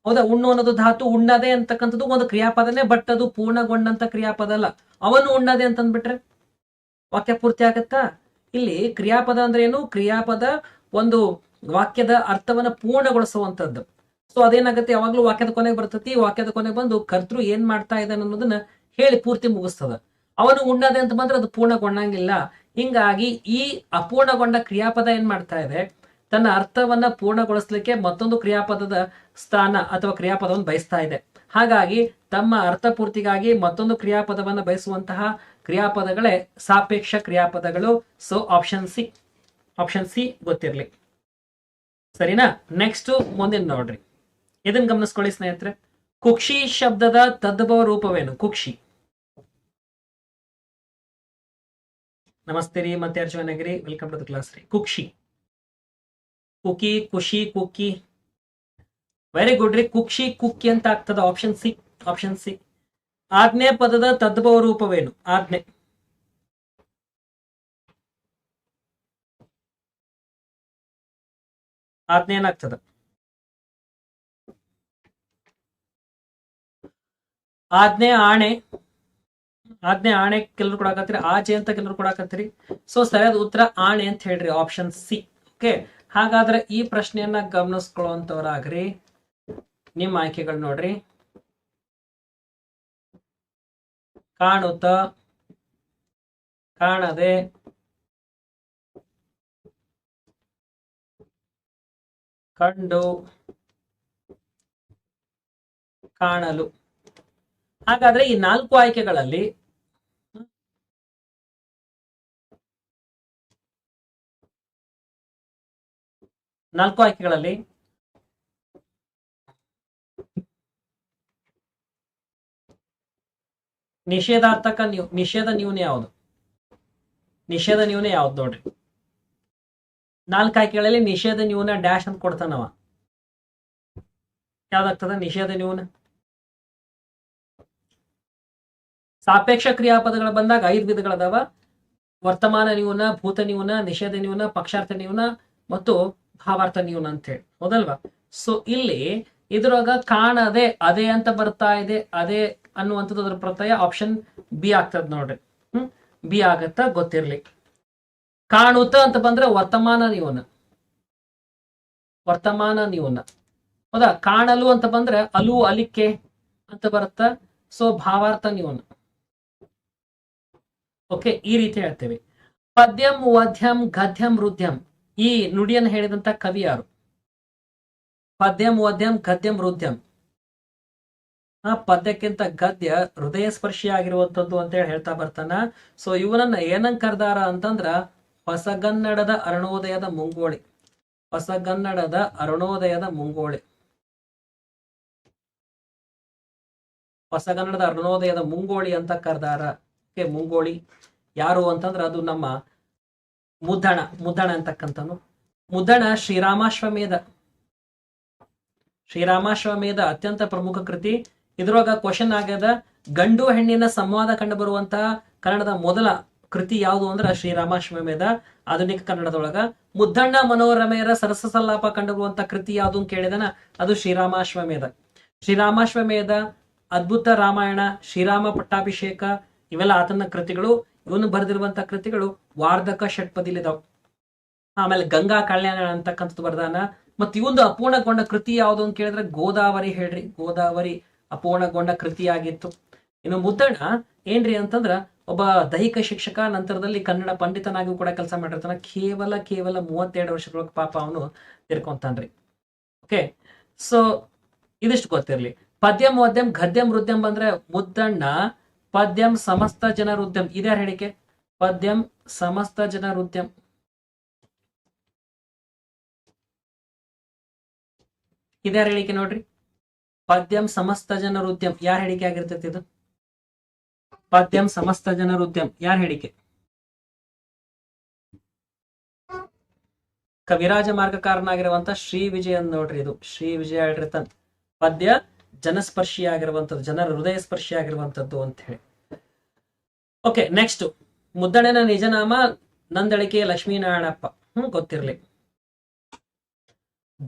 ಹೌದಾ? ಉಣ್ಣು ಅನ್ನೋದು ಧಾತು ಉಣ್ಣದೆ ಅಂತಕ್ಕಂಥದ್ದು ಒಂದು ಕ್ರಿಯಾಪದನೇ ಬಟ್ ಅದು ಪೂರ್ಣಗೊಂಡಂತ ಕ್ರಿಯಾಪದ ಅಲ್ಲ. ಅವನು ಉಣ್ಣದೆ ಅಂತಂದ್ಬಿಟ್ರೆ ವಾಕ್ಯ ಪೂರ್ತಿ ಆಗತ್ತಾ? ಇಲ್ಲಿ ಕ್ರಿಯಾಪದ ಅಂದ್ರೆ ಏನು? ಕ್ರಿಯಾಪದ ಒಂದು ವಾಕ್ಯದ ಅರ್ಥವನ್ನ ಪೂರ್ಣಗೊಳಿಸುವಂತದ್ದು ಸೊ ಅದೇನಾಗುತ್ತೆ? ಯಾವಾಗ್ಲೂ ವಾಕ್ಯದ ಕೊನೆಗೆ ಬರ್ತತಿ. ವಾಕ್ಯದ ಕೊನೆಗೆ ಬಂದು ಕರ್ತೃ ಏನ್ ಮಾಡ್ತಾ ಇದ್ದಾನೆ ಅನ್ನೋದನ್ನ ಹೇಳಿ ಪೂರ್ತಿ ಮುಗಿಸ್ತದ. ಅವನು ಉಣ್ಣದೆ ಅಂತ ಬಂದ್ರೆ ಅದು ಪೂರ್ಣಗೊಂಡಂಗಿಲ್ಲ. ಹಿಂಗಾಗಿ ಈ ಅಪೂರ್ಣಗೊಂಡ ಕ್ರಿಯಾಪದ ಏನ್ ಮಾಡ್ತಾ ಇದೆ? ತನ್ನ ಅರ್ಥವನ್ನ ಪೂರ್ಣಗೊಳಿಸ್ಲಿಕ್ಕೆ ಮತ್ತೊಂದು ಕ್ರಿಯಾಪದದ ಸ್ಥಾನ ಅಥವಾ ಕ್ರಿಯಾಪದವನ್ನು ಬಯಸ್ತಾ ಇದೆ. ಹಾಗಾಗಿ ತಮ್ಮ ಅರ್ಥಪೂರ್ತಿಗಾಗಿ ಮತ್ತೊಂದು ಕ್ರಿಯಾಪದವನ್ನ ಬಯಸುವಂತಹ ಕ್ರಿಯಾಪದಗಳೇ ಸಾಪೇಕ್ಷ ಕ್ರಿಯಾಪದಗಳು. So option C option C ಗೊತ್ತಿರಲಿ. ಸರಿನಾ? ನೆಕ್ಸ್ಟ್ ಮುಂದಿನ ನೋಡ್ರಿ. ಇದನ್ನ ಗಮನಿಸ್ಕೊಳ್ಳಿ ಸ್ನೇಹಿತರೆ. ಕುಕ್ಷಿ ಶಬ್ದದ ತದ್ಭವ ರೂಪವೇನು? ಕುಕ್ಷಿ. ನಮಸ್ತೆ ರೀ, ಮತ್ತೆ Arjunagiri welcome to the class ರೀ. ಕುಕ್ಷಿ. ಕುಕಿ ಖುಷಿ ಕುಕ್ಕಿ ವೆರಿ ಗುಡ್ ರೀ. ಕುಕ್ಷಿ, ಕುಕ್ಕಿ ಅಂತ ಆಗ್ತದ ಆಪ್ಷನ್ ಸಿ ಆಪ್ಷನ್ ಸಿ ಆಜ್ಞೆ ಪದದ ತದ್ಭವ ರೂಪವೇನು? ಆಜ್ಞೆ. ಆಜ್ಞೆ ಏನಾಗ್ತದ? ಆಜ್ಞೆ, ಆಣೆ. ಆಜ್ಞೆ, ಆಣೆ ಕೆಲವರು ಕೊಡಾಕತ್ತೀರಿ ಆಜೆ ಅಂತ ಕೆಲವರು ಕೊಡಾಕತ್ತೀರಿ ಸೊ ಸರಿಯಾದ ಉತ್ತರ ಆಣೆ ಅಂತ ಹೇಳ್ರಿ ಆಪ್ಷನ್ ಸಿ ಓಕೆ ಹಾಗಾದ್ರೆ ಈ ಪ್ರಶ್ನೆಯನ್ನ ಗಮನಿಸ್ಕೊಳ್ಳುವಂತವ್ರಾಗ್ರಿ. ನಿಮ್ಮ ಆಯ್ಕೆಗಳು ನೋಡ್ರಿ. ಕಾಣುತ್ತ, ಕಾಣದೆ, ಕಂಡು, ಕಾಣಲು. ಹಾಗಾದ್ರೆ ಈ ನಾಲ್ಕು ಆಯ್ಕೆಗಳಲ್ಲಿ ನಾಲ್ಕು ಆಯ್ಕೆಗಳಲ್ಲಿ. ನಿಷೇಧಾರ್ಥಕ ನಿಷೇಧ ನ್ಯೂನ ಯಾವುದು? ನಿಷೇಧ ನ್ಯೂನ ಯಾವ್ದು ನೋಡ್ರಿ. ನಾಲ್ಕು ಆಯ್ಕೆಗಳಲ್ಲಿ ನಿಷೇಧ ನ್ಯೂನ ಡ್ಯಾಶ್ ಅಂತ ಕೊಡ್ತಾನವ. ಯಾವ್ದಾಗ್ತದ? ನಿಷೇಧ ನ್ಯೂನ. ಸಾಪೇಕ್ಷ ಕ್ರಿಯಾಪದಗಳು ಬಂದಾಗ ಐದು ವಿಧಗಳದಾವ ವರ್ತಮಾನ ನ್ಯೂನ, ಭೂತ ನ್ಯೂನ, ನಿಷೇಧ ನ್ಯೂನ, ಪಕ್ಷಾರ್ಥ ನ್ಯೂನ ಮತ್ತು ಭಾವಾರ್ಥ ನೀವು ಅಂತ ಹೇಳಿ ಹೌದಲ್ವಾ? ಸೊ ಇಲ್ಲಿ ಇದ್ರೊಳಗ ಕಾಣದೆ, ಅದೇ ಅಂತ ಬರ್ತಾ ಇದೆ, ಅದೇ ಅನ್ನುವಂಥದ್ದು ಅದ್ರ ಪ್ರತ್ಯಯ ಆಪ್ಷನ್ ಬಿ ಆಗ್ತದ ನೋಡ್ರಿ. ಹ್ಮ್? ಬಿ ಆಗತ್ತ, ಗೊತ್ತಿರ್ಲಿ. ಕಾಣುತ್ತ ಅಂತ ಬಂದ್ರೆ ವರ್ತಮಾನ ನ್ಯೂನ ವರ್ತಮಾನ ನ್ಯೂನ ಹೌದಾ? ಕಾಣಲು ಅಂತ ಬಂದ್ರೆ ಅಲು, ಅಲಿಕೆ ಅಂತ ಬರುತ್ತ? ಸೊ ಭಾವಾರ್ಥ ನ್ಯೂನ ಓಕೆ ಈ ರೀತಿ ಹೇಳ್ತೇವೆ. ಪದ್ಯಂ ವಧ್ಯಂ ಗದ್ಯಂ, ರುದ್ಯಂ. ಈ ನುಡಿಯನ್ನು ಹೇಳಿದಂತ ಕವಿ ಯಾರು? ಪದ್ಯಂ ವದ್ಯಂ ಗದ್ಯಂ ಹೃದ್ಯಂ ಆ ಪದ್ಯಕ್ಕಿಂತ ಗದ್ಯ ಹೃದಯ ಸ್ಪರ್ಶಿ ಆಗಿರುವಂತದ್ದು ಅಂತ ಹೇಳಿ ಹೇಳ್ತಾ ಬರ್ತಾನ. ಸೊ ಇವನನ್ನ ಏನಂಗ್ ಕರ್ದಾರ ಅಂತಂದ್ರ ಹೊಸಗನ್ನಡದ ಅರುಣೋದಯದ ಮುಂಗೋಳಿ. ಹೊಸಗನ್ನಡದ ಅರುಣೋದಯದ ಮುಂಗೋಳಿ. ಹೊಸಗನ್ನಡದ ಅರುಣೋದಯದ ಮುಂಗೋಳಿ ಅಂತ ಕರ್ದಾರ ಮುಂಗೋಳಿ. ಯಾರು ಅಂತಂದ್ರ ಅದು ನಮ್ಮ ಮುದ್ದಣ ಮುದ್ದಣ ಅಂತಕ್ಕಂಥನು ಮುದ್ದಣ ಶ್ರೀರಾಮಾಶ್ವಮೇಧ. ಶ್ರೀರಾಮಾಶ್ವಮೇಧ ಅತ್ಯಂತ ಪ್ರಮುಖ ಕೃತಿ. ಇದ್ರೊಳಗ ಕ್ವಶನ್ ಆಗ್ಯದ, ಗಂಡು ಹೆಣ್ಣಿನ ಸಂವಾದ ಕಂಡು ಬರುವಂತಹ ಕನ್ನಡದ ಮೊದಲ ಕೃತಿ ಯಾವುದು ಅಂದ್ರೆ ಶ್ರೀರಾಮಾಶ್ವಮೇಧ, ಆಧುನಿಕ ಕನ್ನಡದೊಳಗ. ಮುದ್ದಣ್ಣ ಮನೋರಮೆಯರ ಸರಸ ಸಲ್ಲಾಪ ಕಂಡುಬರುವಂತ ಕೃತಿ ಯಾವುದು ಅಂತ ಕೇಳಿದನ, ಅದು ಶ್ರೀರಾಮಾಶ್ವಮೇಧ. ಶ್ರೀರಾಮಾಶ್ವಮೇಧ, ಅದ್ಭುತ ರಾಮಾಯಣ, ಶ್ರೀರಾಮ ಪಟ್ಟಾಭಿಷೇಕ, ಇವೆಲ್ಲ ಆತನ ಕೃತಿಗಳು. ಇವನು ಬರೆದಿರುವಂತಹ ಕೃತಿಗಳು ವಾರ್ಧಕ ಷಟ್ಪದಿಲಿದಾವ್. ಆಮೇಲೆ ಗಂಗಾ ಕಲ್ಯಾಣ ಅಂತಕ್ಕಂಥದ್ದು ಬರ್ದಾನ ಮತ್ ಇವೊಂದು ಅಪೂರ್ಣಗೊಂಡ ಕೃತಿ ಯಾವುದು ಅಂತ ಕೇಳಿದ್ರೆ ಗೋದಾವರಿ ಹೇಳ್ರಿ. ಗೋದಾವರಿ ಅಪೂರ್ಣಗೊಂಡ ಕೃತಿಯಾಗಿತ್ತು. ಇನ್ನು ಮುದ್ದಣ್ಣ ಏನ್ರಿ ಅಂತಂದ್ರ ಒಬ್ಬ ದೈಹಿಕ ಶಿಕ್ಷಕ, ನಂತರದಲ್ಲಿ ಕನ್ನಡ ಪಂಡಿತನಾಗಿ ಕೂಡ ಕೆಲಸ ಮಾಡಿರ್ತಾನ. ಕೇವಲ ಕೇವಲ ಮೂವತ್ತೆರಡು ವರ್ಷದೊಳಗೆ ಪಾಪ ಅವನು ತಿರ್ಕೊಂತಾನ್ರಿ. ಓಕೆ ಸೊ ಇದಿಷ್ಟು ಗೊತ್ತಿರ್ಲಿ. ಪದ್ಯಂ ಮದ್ಯಂ ಗದ್ಯಂ ವೃದ್ಯಂ ಬಂದ್ರೆ ಮುದ್ದಣ್ಣ ಪದ್ಯಂ ಸಮಸ್ತ ಜನರ ಉದ್ಯಮ ಇದ್ಯಾರ ಹೇಳಿಕೆ? ಪದ್ಯಂ ಸಮಸ್ತ ಜನರ ಉದ್ಯಮ ಇದ್ಯಾರ ಹೇಳಿಕೆ ನೋಡ್ರಿ? ಪದ್ಯಂ ಸಮಸ್ತ ಜನರ ಉದ್ಯಮ ಯಾರ ಹೇಳಿಕೆ ಆಗಿರ್ತೈತಿ ಇದು? ಪದ್ಯಂ ಸಮಸ್ತ ಜನರ ಉದ್ಯಮ ಯಾರ ಹೇಳಿಕೆ? ಕವಿರಾಜ ಮಾರ್ಗಕಾರನಾಗಿರುವಂತ ಶ್ರೀ ವಿಜಯನ್ ನೋಡ್ರಿ ಇದು. ಶ್ರೀ ವಿಜಯ ಹೇಳಿರ್ತಾನ ಪದ್ಯ ಜನಸ್ಪರ್ಶಿ ಆಗಿರುವಂತದ್ದು ಜನರ ಹೃದಯ ಸ್ಪರ್ಶಿ ಆಗಿರುವಂಥದ್ದು ಅಂತ ಹೇಳಿ. ಓಕೆ ನೆಕ್ಸ್ಟ್ ಮುದ್ದಣನ ನಿಜನಾಮ, ನಂದಳಿಕೆ, ಲಕ್ಷ್ಮೀನಾರಾಯಣಪ್ಪ. ಹ್ಮ್, ಗೊತ್ತಿರಲಿ.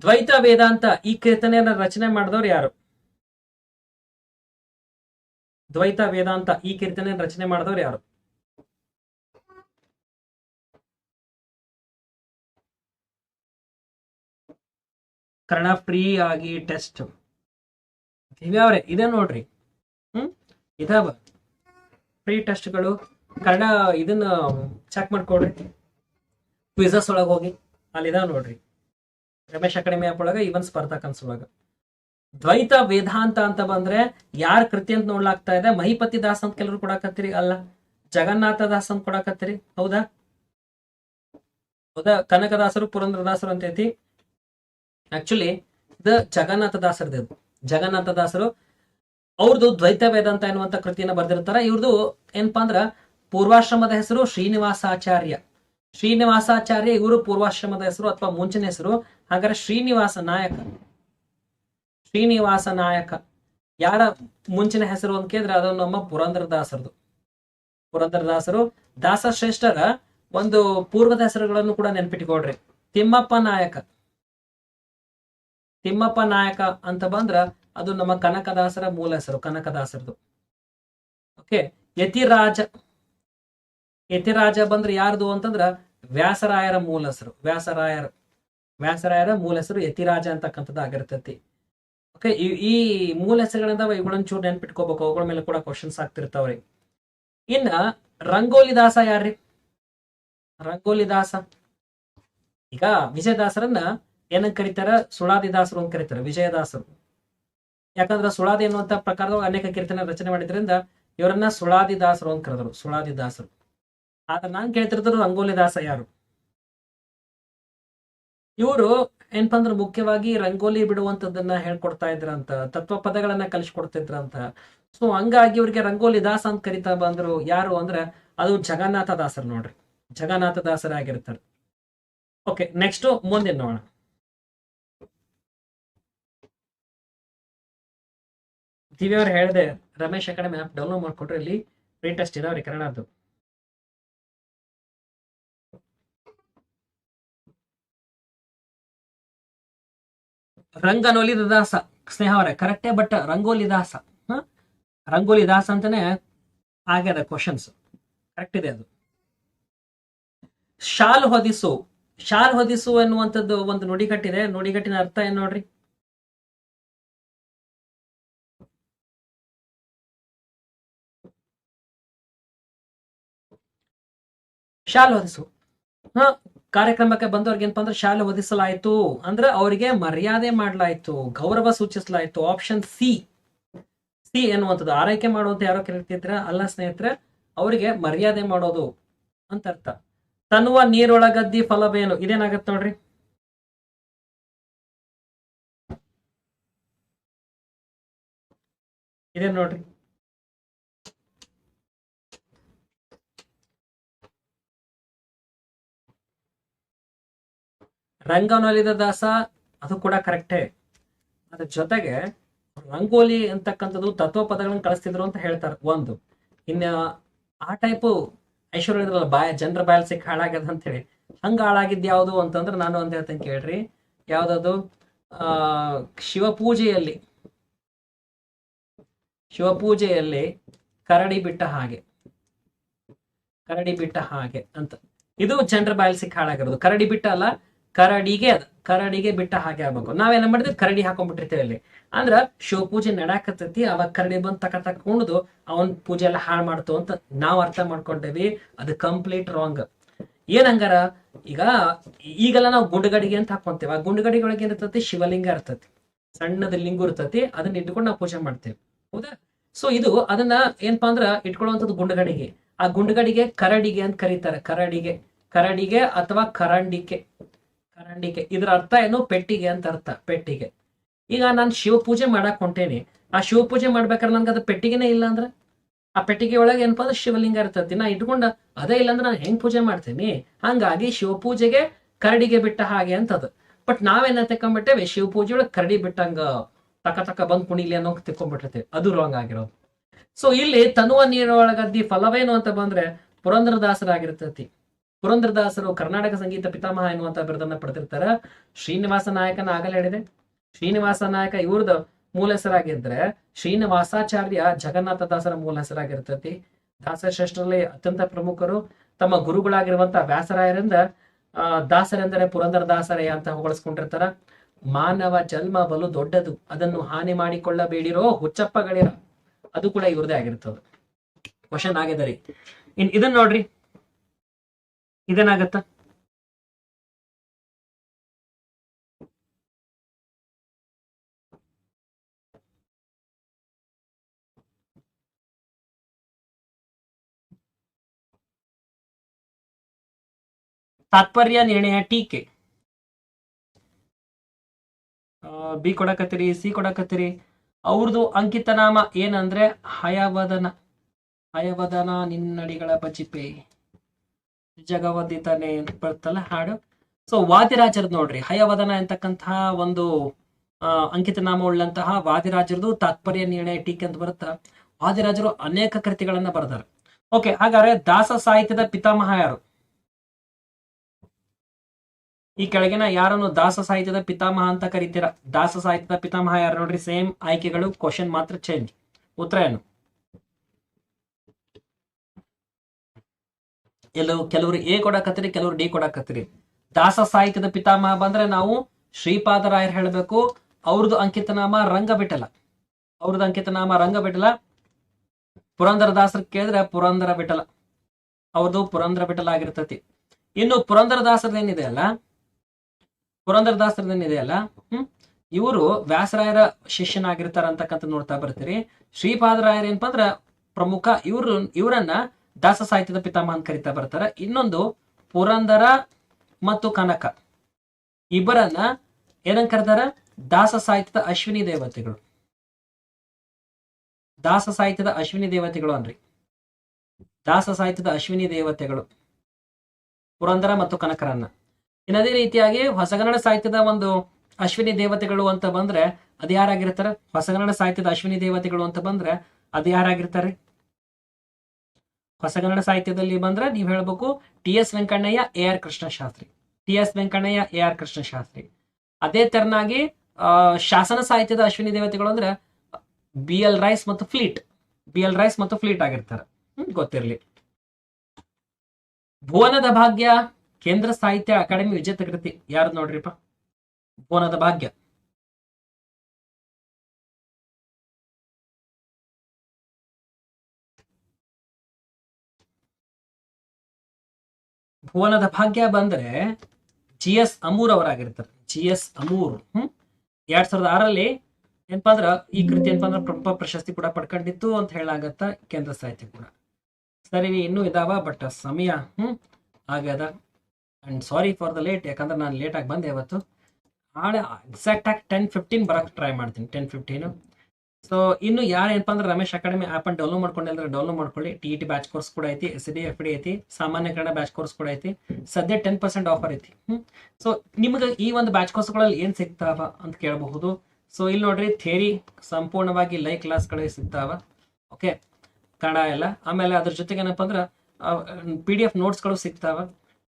ದ್ವೈತ ವೇದಾಂತ, ಈ ಕೀರ್ತನೆಯನ್ನ ರಚನೆ ಮಾಡಿದವ್ರು ಯಾರು? ದ್ವೈತ ವೇದಾಂತ, ಈ ಕೀರ್ತನೆ ರಚನೆ ಮಾಡಿದವ್ರು ಯಾರು? ಕನ್ನಡ ಫ್ರೀ ಆಗಿ ಟೆಸ್ಟ್. ದಿವ್ಯಾವ್ರೆ ಇದೆ ನೋಡ್ರಿ. ಹ್ಮ್? ಇದಾವ ಫ್ರೀ ಟೆಸ್ಟ್ಗಳು ಕನ್ನಡ ಇದನ್ನ ಚೆಕ್ ಮಾಡ್ಕೊಡ್ರಿ ಕ್ವಿಸಸ್ ಒಳಗೆ ಹೋಗಿ. ಅಲ್ಲಿ ಇದಾವ ನೋಡ್ರಿ. ರಮೇಶ್ ಅಕಾಡೆಮಿ ಆಪ್ ಒಳಗ ಇವನ್ ಸ್ಪರ್ಧಾ ಕನ್ಸೊಳಗ ದ್ವೈತ ವೇದಾಂತ ಅಂತ ಬಂದ್ರೆ ಯಾರ ಕೃತಿ ಅಂತ ನೋಡ್ಲಾಗ್ತಾ ಇದೆ? ಮಹಿಪತಿ ದಾಸ್ ಅಂತ ಕೆಲವರು ಕೊಡಾಕತ್ತೀರಿ? ಅಲ್ಲ. ಜಗನ್ನಾಥ ದಾಸ್ ಅಂತ ಕೊಡಾಕತ್ತೀರಿ? ಹೌದಾ? ಹೌದಾ? ಕನಕದಾಸರು, ಪುರಂದ್ರದಾಸರು ಅಂತ ಐತಿ ಆಕ್ಚುಲಿ ಇದು ಜಗನ್ನಾಥ ದಾಸರದ್ದು ಜಗನ್ನಾಥ ದಾಸರು ಅವ್ರದ್ದು ದ್ವೈತ ವೇದಾಂತ ಎನ್ನುವಂತ ಕೃತಿಯನ್ನು ಬರೆದಿರ್ತಾರೆ. ಇವ್ರದ್ದು ಏನಪ್ಪಾ ಅಂದ್ರ ಪೂರ್ವಾಶ್ರಮದ ಹೆಸರು ಶ್ರೀನಿವಾಸಾಚಾರ್ಯ. ಶ್ರೀನಿವಾಸಾಚಾರ್ಯ ಇವರು ಪೂರ್ವಾಶ್ರಮದ ಹೆಸರು ಅಥವಾ ಮುಂಚಿನ ಹೆಸರು. ಹಾಗಾದ್ರೆ ಶ್ರೀನಿವಾಸ ನಾಯಕ. ಶ್ರೀನಿವಾಸ ನಾಯಕ. ಯಾರ ಮುಂಚಿನ ಹೆಸರು ಅಂತ ಕೇಳಿದ್ರೆ ಅದು ನಮ್ಮ ಪುರಂದರದಾಸರದು. ಪುರಂದರದಾಸರು ದಾಸ ಶ್ರೇಷ್ಠರ ಒಂದು ಪೂರ್ವದ ಹೆಸರುಗಳನ್ನು ಕೂಡ ನೆನ್ಪಿಟ್ಕೊಳ್ರಿ. ತಿಮ್ಮಪ್ಪ ನಾಯಕ. ತಿಮ್ಮಪ್ಪ ನಾಯಕ ಅಂತ ಬಂದ್ರ ಅದು ನಮ್ಮ ಕನಕದಾಸರ ಮೂಲ ಹೆಸರು, ಕನಕದಾಸರದು. ಓಕೆ ಯತಿರಾಜ. ಯತಿರಾಜ ಬಂದ್ರೆ ಯಾರ್ದು ಅಂತಂದ್ರ ವ್ಯಾಸರಾಯರ ಮೂಲ ಹೆಸರು, ವ್ಯಾಸರಾಯರ ವ್ಯಾಸರಾಯರ ಮೂಲ ಹೆಸರು ಯತಿರಾಜ ಅಂತಕ್ಕಂಥದ್ದು ಆಗಿರ್ತೈತಿ. ಓಕೆ ಈ ಮೂಲ ಹೆಸರುಗಳಿಂದ ಇವುಗಳನ್ನ ಚೂರು ನೆನ್ಪಿಟ್ಕೋಬೇಕು, ಅವುಗಳ ಮೇಲೆ ಕೂಡ ಕ್ವಶನ್ಸ್ ಆಗ್ತಿರ್ತಾವ್ರಿ. ಇನ್ನ ರಂಗೋಲಿ ದಾಸ ಯಾರ್ರಿ? ರಂಗೋಲಿ ದಾಸ ಈಗ ವಿಜಯದಾಸರನ್ನ ಏನಂತ ಕರೀತಾರ? ಸುಳಾದಿ ದಾಸರು ಅಂತ ಕರೀತಾರೆ, ವಿಜಯದಾಸರು. ಯಾಕಂದ್ರೆ ಸುಳಾದಿ ಅನ್ನುವಂತ ಪ್ರಕಾರದೊಳಗೆ ಅನೇಕ ಕೀರ್ತನೆ ರಚನೆ ಮಾಡಿದ್ರಿಂದ ಇವರನ್ನ ಸುಳಾದಿ ದಾಸರು ಅಂತ ಕರೆದರು ಸುಳಾದಿ ದಾಸರು ಆದ್ರೆ ನಾನ್ ಕೇಳ್ತಿರ್ತಾರ ರಂಗೋಲಿ ದಾಸ ಯಾರು? ಇವರು ಏನಪ್ಪ ಅಂದ್ರೆ ಮುಖ್ಯವಾಗಿ ರಂಗೋಲಿ ಬಿಡುವಂತದನ್ನ ಹೇಳ್ಕೊಡ್ತಾ ಇದ್ರಂತ, ತತ್ವ ಪದಗಳನ್ನ ಕಲಿಸ್ಕೊಡ್ತಿದ್ರಂತ. ಸೊ ಹಂಗಾಗಿ ಇವ್ರಿಗೆ ರಂಗೋಲಿ ದಾಸ ಅಂತ ಕರಿತಾ ಬಂದ್ರು ಯಾರು ಅಂದ್ರೆ ಅದು ಜಗನ್ನಾಥ ದಾಸರು ನೋಡ್ರಿ. ಜಗನ್ನಾಥ ದಾಸರಾಗಿರ್ತಾರೆ ಓಕೆ ನೆಕ್ಸ್ಟ್ ಮುಂದಿನ ನೋಡೋಣ. ದಿವ್ಯ ಅವ್ರು ಹೇಳಿದೆ, ರಮೇಶ್ ಅಕಾಡೆಮಿ ಆಪ್ ಡೌನ್ಲೋಡ್ ಮಾಡ್ಕೊಟ್ರೆ ಇಲ್ಲಿ ಫ್ರೀ ಟೆಸ್ಟ್ ಇದಾವ್ರಿ ಕನ್ನಡದ್ದು ರಂಗನೋಲಿ ದಾಸ, ಸ್ನೇಹ ಅವರೇ ಕರೆಕ್ಟೇ ಬಟ್ ರಂಗೋಲಿ ದಾಸ ರಂಗೋಲಿ ದಾಸ ಅಂತಾನೆ ಆಗ್ಯದ ಕ್ವಶನ್ಸ್ ಕರೆಕ್ಟ್ ಇದೆ ಅದು. ಶಾಲ್ ಹೊದಿಸು ಶಾಲ್ ಹೊದಿಸು ಎನ್ನುವಂಥದ್ದು ಒಂದು ನುಡಿಗಟ್ಟಿದೆ, ನುಡಿಗಟ್ಟಿನ ಅರ್ಥ ಏನ್ ನೋಡ್ರಿ? ಶಾಲ್ ಹೊದಿಸು. ಹ? ಕಾರ್ಯಕ್ರಮಕ್ಕೆ ಬಂದವ್ರಿಗೆ ಏನಪ್ಪಾ ಅಂದ್ರೆ ಶಾಲೆ ಹೊದಿಸಲಾಯ್ತು. ಅಂದ್ರೆ ಅವರಿಗೆ ಮರ್ಯಾದೆ ಮಾಡಲಾಯ್ತು, ಗೌರವ ಸೂಚಿಸಲಾಯ್ತು. ಆಪ್ಷನ್ ಸಿ ಸಿ ಎನ್ನುವಂಥದ್ದು. ಆರೈಕೆ ಮಾಡುವಂತ ಯಾರೋ ಕರೀತಿದ್ರ ಅಲ್ಲ ಸ್ನೇಹಿತರೆ, ಅವರಿಗೆ ಮರ್ಯಾದೆ ಮಾಡೋದು ಅಂತ ಅರ್ಥ. ತನ್ನುವ ನೀರೊಳಗದ್ದಿ ಫಲವೇನು? ಇದೇನಾಗತ್ತೆ ನೋಡ್ರಿ. ಇದೇನ್ ನೋಡ್ರಿ. ರಂಗನೊಲಿದ ದಾಸ, ಅದು ಕೂಡ ಕರೆಕ್ಟೇ ಅದ್ರ ಜೊತೆಗೆ ರಂಗೋಲಿ ಅಂತಕ್ಕಂಥದ್ದು ತತ್ವ ಪದಗಳನ್ನು ಕಳಿಸ್ತಿದ್ರು ಅಂತ ಹೇಳ್ತಾರೆ, ಒಂದು. ಇನ್ನ ಆ ಟೈಪು ಐಶ್ವರ್ಯ ಬಾಯ ಜನರ ಬಾಯಲ್ಲಿ ಸಿಕ್ಕ ಹಾಳಾಗ್ಯದ ಅಂತ ಹೇಳಿ. ಹಂಗ ಹಾಳಾಗಿದ್ ಯಾವುದು ಅಂತಂದ್ರೆ ನಾನು ಒಂದ್ ಹೇಳ್ತೇನೆ ಕೇಳ್ರಿ. ಯಾವ್ದದು? ಆ, ಶಿವಪೂಜೆಯಲ್ಲಿ. ಶಿವಪೂಜೆಯಲ್ಲಿ ಕರಡಿ ಬಿಟ್ಟ ಹಾಗೆ. ಕರಡಿ ಬಿಟ್ಟ ಹಾಗೆ ಅಂತ. ಇದು ಜನರ ಬಾಯಲ್ಲಿ ಸಿಕ್ಕ ಹಾಳಾಗಿರೋದು. ಕರಡಿ ಬಿಟ್ಟ ಅಲ್ಲ ಕರಡಿಗೆ ಅದು. ಕರಡಿಗೆ ಬಿಟ್ಟ ಹಾಗೆ ಆಗ್ಬೇಕು. ನಾವೇನ ಮಾಡಿದ್ವಿ ಕರಡಿ ಹಾಕೊಂಡ್ಬಿಟ್ಟಿರ್ತೇವೆ ಅಲ್ಲಿ. ಅಂದ್ರ ಶಿವ ಪೂಜೆ ನಡಾಕತ್ತೈತಿ ಅವಾಗ ಕರಡಿ ಬಂದ್ ತಕ ತಕ ಉಣ್ದು ಅವನ್ ಪೂಜೆ ಎಲ್ಲ ಹಾಳು ಮಾಡ್ತು ಅಂತ ನಾವ್ ಅರ್ಥ ಮಾಡ್ಕೊಂಡೇವಿ. ಅದು ಕಂಪ್ಲೀಟ್ ರಾಂಗ್. ಏನ್ ಹಂಗಾರ? ಈಗ ಈಗೆಲ್ಲ ನಾವು ಗುಂಡುಗಡಿಗೆ ಅಂತ ಹಾಕೊಂತೇವೆ. ಆ ಗುಂಡುಗಡಿಗೆ ಒಳಗೆ ಏನಿರ್ತತಿ? ಶಿವಲಿಂಗ ಇರ್ತತಿ. ಸಣ್ಣದ ಲಿಂಗು ಇರ್ತತಿ. ಅದನ್ನ ಇಟ್ಕೊಂಡು ನಾವು ಪೂಜೆ ಮಾಡ್ತೇವೆ. ಹೌದಾ? ಸೊ ಇದು ಅದನ್ನ ಏನಪ್ಪಾ ಅಂದ್ರ ಇಟ್ಕೊಳ್ಳುವಂಥದ್ದು ಗುಂಡುಗಡಿಗೆ. ಆ ಗುಂಡುಗಡಿಗೆ ಕರಡಿಗೆ ಅಂತ ಕರೀತಾರೆ. ಕರಡಿಗೆ ಕರಡಿಗೆ ಅಥವಾ ಕರಂಡಿಕೆ. ಕರಂಡಿಕೆ ಇದ್ರ ಅರ್ಥ ಏನು? ಪೆಟ್ಟಿಗೆ ಅಂತ ಅರ್ಥ, ಪೆಟ್ಟಿಗೆ. ಈಗ ನಾನು ಶಿವ ಪೂಜೆ ಮಾಡಕ್ ಹೊಂಟೇನಿ. ಆ ಶಿವ ಪೂಜೆ ಮಾಡ್ಬೇಕಾದ್ರೆ ನನ್ಗೆ ಅದು ಪೆಟ್ಟಿಗೆನೇ ಇಲ್ಲ ಅಂದ್ರೆ? ಆ ಪೆಟ್ಟಿಗೆ ಒಳಗೆ ಏನಪ್ಪ ಅಂದ್ರೆ ಶಿವಲಿಂಗ ಇರ್ತತಿ ನಾ ಇಟ್ಕೊಂಡ, ಅದೇ ಇಲ್ಲಾಂದ್ರೆ ನಾನು ಹೆಂಗ್ ಪೂಜೆ ಮಾಡ್ತೇನಿ? ಹಂಗಾಗಿ ಶಿವ ಪೂಜೆಗೆ ಕರಡಿಗೆ ಬಿಟ್ಟ ಹಾಗೆ ಅಂತದು. ಬಟ್ ನಾವೇನ ತಕೊಂಡ್ಬಿಟ್ಟೇವೆ ಶಿವ ಪೂಜೆ ಒಳಗೆ ಕರಡಿ ಬಿಟ್ಟಂಗ ತಕ ತಕ ಬಂದ್ ಕುಣಿಲಿ ಅನ್ನೋ ತಿಳ್ಕೊಂಡ್ಬಿಟ್ಟಿರ್ತೇವೆ ಅದು ರಾಂಗ್ ಆಗಿರೋದು. ಸೊ ಇಲ್ಲಿ ತನುವ ನೀರೊಳಗದ್ದಿ ಫಲವೇನು ಅಂತ ಬಂದ್ರೆ ಪುರಂದರದಾಸರಾಗಿರ್ತತಿ. ಪುರಂದರದಾಸರು ಕರ್ನಾಟಕ ಸಂಗೀತ ಪಿತಾಮಹ ಎನ್ನುವಂತ ಬಿರುದನ್ನ ಪಡೆದಿರ್ತಾರ. ಶ್ರೀನಿವಾಸ ನಾಯಕನ ಆಗಲೇ ಹೇಳಿದೆ. ಶ್ರೀನಿವಾಸ ನಾಯಕ ಇವ್ರದ ಮೂಲ ಹೆಸರಾಗಿದ್ರೆ ಶ್ರೀನಿವಾಸಾಚಾರ್ಯ ಜಗನ್ನಾಥ ದಾಸರ ಮೂಲ ಹೆಸರಾಗಿರ್ತತಿ. ದಾಸಶ್ರೇಷ್ಠರಲ್ಲಿ ಅತ್ಯಂತ ಪ್ರಮುಖರು. ತಮ್ಮ ಗುರುಗಳಾಗಿರುವಂತ ವ್ಯಾಸರಾಯರಿಂದ ದಾಸರೆಂದರೆ ಪುರಂದರ ಅಂತ ಹೊಗಳಿಸ್ಕೊಂಡಿರ್ತಾರ. ಮಾನವ ಜನ್ಮ ಬಲು ದೊಡ್ಡದು. ಅದನ್ನು ಹಾನಿ ಮಾಡಿಕೊಳ್ಳಬೇಡಿರೋ ಹುಚ್ಚಪ್ಪಗಳಿರ ಅದು ಕೂಡ ಇವ್ರದೇ ಆಗಿರ್ತದೆ. ಕ್ವಶನ್ ಆಗಿದೆ ರೀ ಇನ್ ಇದನ್ನ ನೋಡ್ರಿ. ಇದೇನಾಗತ್ತ ತಾತ್ಪರ್ಯ ನಿರ್ಣಯ ಟೀಕೆ. ಬಿ ಕೊಡಕತ್ತೀರಿ ಸಿ ಕೊಡಕತ್ತೀರಿ. ಅವ್ರದ್ದು ಅಂಕಿತನಾಮ ಏನಂದ್ರೆ ಹಯವದನ. ಹಯವದನ ನಿನ್ನಡಿಗಳ ಬಜಿಪೆ ಜಗವದಿತಾನೆ ಅಂತ ಬರ್ತಲ್ಲ ಹಾಡು. ಸೊ ವಾದಿರಾಜರದ್ ನೋಡ್ರಿ, ಹಯವದನ ಅಂತಕ್ಕಂತಹ ಒಂದು ಅಂಕಿತ ನಾಮ ಉಳ್ಳಂತಹ ವಾದಿರಾಜರದು ತಾತ್ಪರ್ಯ, ನಿರ್ಣಯ, ಟೀಕೆ ಅಂತ ಬರುತ್ತಾ? ವಾದಿರಾಜರು ಅನೇಕ ಕೃತಿಗಳನ್ನ ಬರೆದಾರೆ ಓಕೆ ಹಾಗಾದ್ರೆ ದಾಸ ಸಾಹಿತ್ಯದ ಪಿತಾಮಹ ಯಾರು? ಈ ಕೆಳಗಿನ ಯಾರನ್ನು ದಾಸ ಸಾಹಿತ್ಯದ ಪಿತಾಮಹ ಅಂತ ಕರಿತೀರ? ದಾಸ ಸಾಹಿತ್ಯದ ಪಿತಾಮಹ ಯಾರು ನೋಡ್ರಿ? ಸೇಮ್ ಆಯ್ಕೆಗಳು ಕ್ವಶನ್ ಮಾತ್ರ ಚೇಂಜ್ ಉತ್ತರ ಏನು? ಎಲ್ಲವು ಕೆಲವರು ಎ ಕೊಡಕತ್ತೀರಿ, ಕೆಲವರು ಡಿ ಕೊಡಕತ್ತೀರಿ. ದಾಸ ಸಾಹಿತ್ಯದ ಪಿತಾಮಹ ಬಂದ್ರೆ ನಾವು ಶ್ರೀಪಾದರಾಯರ್ ಹೇಳಬೇಕು, ಅವ್ರದ್ದು ಅಂಕಿತನಾಮ ರಂಗ ಬಿಟ್ಟಲ್ಲ ಅವ್ರದ್ದು ಅಂಕಿತನಾಮ ರಂಗಬಿಟಲ ಪುರಂದರ ದಾಸರ್ ಕೇಳಿದ್ರೆ ಪುರಂದರ ಬಿಟಲ ಅವ್ರದ್ದು ಪುರಂದರ ಬಿಟಲ ಆಗಿರ್ತತಿ. ಇನ್ನು ಪುರಂದರ ದಾಸರದೇನಿದೆ ಅಲ್ಲ? ಪುರಂದರ ದಾಸರದೇನಿದೆ ಅಲ್ಲ? ಹ್ಮ್? ಇವರು ವ್ಯಾಸರಾಯರ ಶಿಷ್ಯನಾಗಿರ್ತಾರ ಅಂತಕ್ಕಂಥ ನೋಡ್ತಾ ಬರ್ತೀರಿ. ಶ್ರೀಪಾದರಾಯರ್ ಏನಪ್ಪ ಅಂದ್ರ ಪ್ರಮುಖ ಇವ್ರು, ಇವರನ್ನ ದಾಸ ಸಾಹಿತ್ಯದ ಪಿತಾಮಹ ಅಂತ ಕರಿತಾ ಬರ್ತಾರ. ಇನ್ನೊಂದು ಪುರಂದರ ಮತ್ತು ಕನಕ. ಇಬ್ಬರನ್ನ ಏನಂತ ಕರೀತಾರ? ದಾಸ ಸಾಹಿತ್ಯದ ಅಶ್ವಿನಿ ದೇವತೆಗಳು. ದಾಸ ಸಾಹಿತ್ಯದ ಅಶ್ವಿನಿ ದೇವತೆಗಳು ಅನ್ರಿ. ದಾಸ ಸಾಹಿತ್ಯದ ಅಶ್ವಿನಿ ದೇವತೆಗಳು. ಪುರಂದರ ಮತ್ತು ಕನಕರನ್ನ. ಇನ್ನದೇ ರೀತಿಯಾಗಿ ಹೊಸಗನ್ನಡ ಸಾಹಿತ್ಯದ ಒಂದು ಅಶ್ವಿನಿ ದೇವತೆಗಳು ಅಂತ ಬಂದ್ರೆ ಅದು ಯಾರಾಗಿರ್ತಾರೆ? ಹೊಸಗನ್ನಡ ಸಾಹಿತ್ಯದ ಅಶ್ವಿನಿ ದೇವತೆಗಳು ಅಂತ ಬಂದ್ರೆ ಅದು ಯಾರಾಗಿರ್ತಾರೆ? ಹೊಸಗನ್ನಡ ಸಾಹಿತ್ಯದಲ್ಲಿ ಬಂದ್ರೆ ನೀವು ಹೇಳ್ಬೇಕು T S Venkannayya, A R Krishna Shastri T S Venkannayya, A R Krishna Shastri ಅದೇ ತೆರನಾಗಿ ಶಾಸನ ಸಾಹಿತ್ಯದ ಅಶ್ವಿನಿ ದೇವತೆಗಳು ಅಂದ್ರೆ ಬಿ ಎಲ್ ರೈಸ್ ಮತ್ತು ಫ್ಲೀಟ್. ಬಿ ಎಲ್ ರೈಸ್ ಮತ್ತು ಫ್ಲೀಟ್ ಆಗಿರ್ತಾರೆ. ಗೊತ್ತಿರ್ಲಿ. ಭುವನದ ಭಾಗ್ಯ, ಕೇಂದ್ರ ಸಾಹಿತ್ಯ ಅಕಾಡೆಮಿ ವಿಜೇತ ಕೃತಿ ಯಾರು ನೋಡ್ರಿಪ್ಪ? ಭುವನದ ಭಾಗ್ಯ. ಭುವನದ ಭಾಗ್ಯ ಬಂದ್ರೆ ಜಿ ಎಸ್ ಅಮೂರ್ ಅವರಾಗಿರ್ತಾರೆ. ಜಿ ಎಸ್ ಅಮೂರ್, ಹ್ಮ್? ಎರಡ್ ಸಾವಿರದ ಆರಲ್ಲಿ ಏನಪ್ಪಾ ಈ ಕೃತಿ ಏನಪ್ಪಾ ಪ್ರಮುಖ ಪ್ರಶಸ್ತಿ ಕೂಡ ಪಡ್ಕೊಂಡಿತ್ತು ಅಂತ ಹೇಳಾಗತ್ತ ಕೇಂದ್ರ ಸಾಹಿತ್ಯ ಕೂಡ. ಸರಿ ಇನ್ನೂ ಇದಾವ ಬಟ್ ಸಮಯ, ಹ್ಮ್, ಆಗ್ಯದ. And sorry for the late ಯಾಕಂದ್ರೆ ನಾನು ಲೇಟ್ ಆಗಿ ಬಂದೆ ಇವತ್ತು. ನಾಳೆ ಎಕ್ಸಾಕ್ಟ್ ಆಗಿ ಟೆನ್ ಫಿಫ್ಟೀನ್ ಬರಕ್ ಟ್ರೈ ಮಾಡ್ತೀನಿ. ಟೆನ್ ಫಿಫ್ಟೀನ್ ಸೊ ಇನ್ನು ಯಾರು ಏನಪ್ಪಾ ಅಂದ್ರೆ ರಮೇಶ್ ಅಕಾಡೆಮಿ ಆಪ್ ಅನ್ನು ಡೌನ್ಲೋಡ್ ಮಾಡ್ಕೊಂಡಿಲ್ಲ ಡೌನ್ಲೋಡ್ ಮಾಡ್ಕೊಳ್ಳಿ. ಟಿ ಟಿ ಬ್ಯಾಚ್ ಕೋರ್ಸ್ ಕೂಡ ಐತಿ ಎಸ್ ಡಿ ಎಫ್ ಡಿ ಐತಿ ಸಾಮಾನ್ಯ ಕನ್ನಡ ಬ್ಯಾಚ್ ಕೋರ್ಸ್ ಕೂಡ ಐತಿ. ಸದ್ಯ ಟೆನ್ ಪರ್ಸೆಂಟ್ ಆಫರ್ ಐತಿ. ಸೊ ನಿಮ್ಗೆ ಈ ಒಂದು ಬ್ಯಾಚ್ ಕೋರ್ಸ್ಗಳಲ್ಲಿ ಏನ್ ಸಿಗ್ತಾವ ಅಂತ ಕೇಳಬಹುದು. ಸೊ ಇಲ್ಲಿ ನೋಡ್ರಿ ಥೇರಿ ಸಂಪೂರ್ಣವಾಗಿ ಲೈವ್ ಕ್ಲಾಸ್ಗಳಿಗೆ ಸಿಗ್ತಾವ. ಓಕೆ ಕನ್ನಡ ಎಲ್ಲ. ಆಮೇಲೆ ಅದ್ರ ಜೊತೆಗೆ ಏನಪ್ಪ ಅಂದ್ರೆ ಪಿ ಡಿ ಎಫ್ ನೋಟ್ಸ್ಗಳು ಸಿಗ್ತಾವ.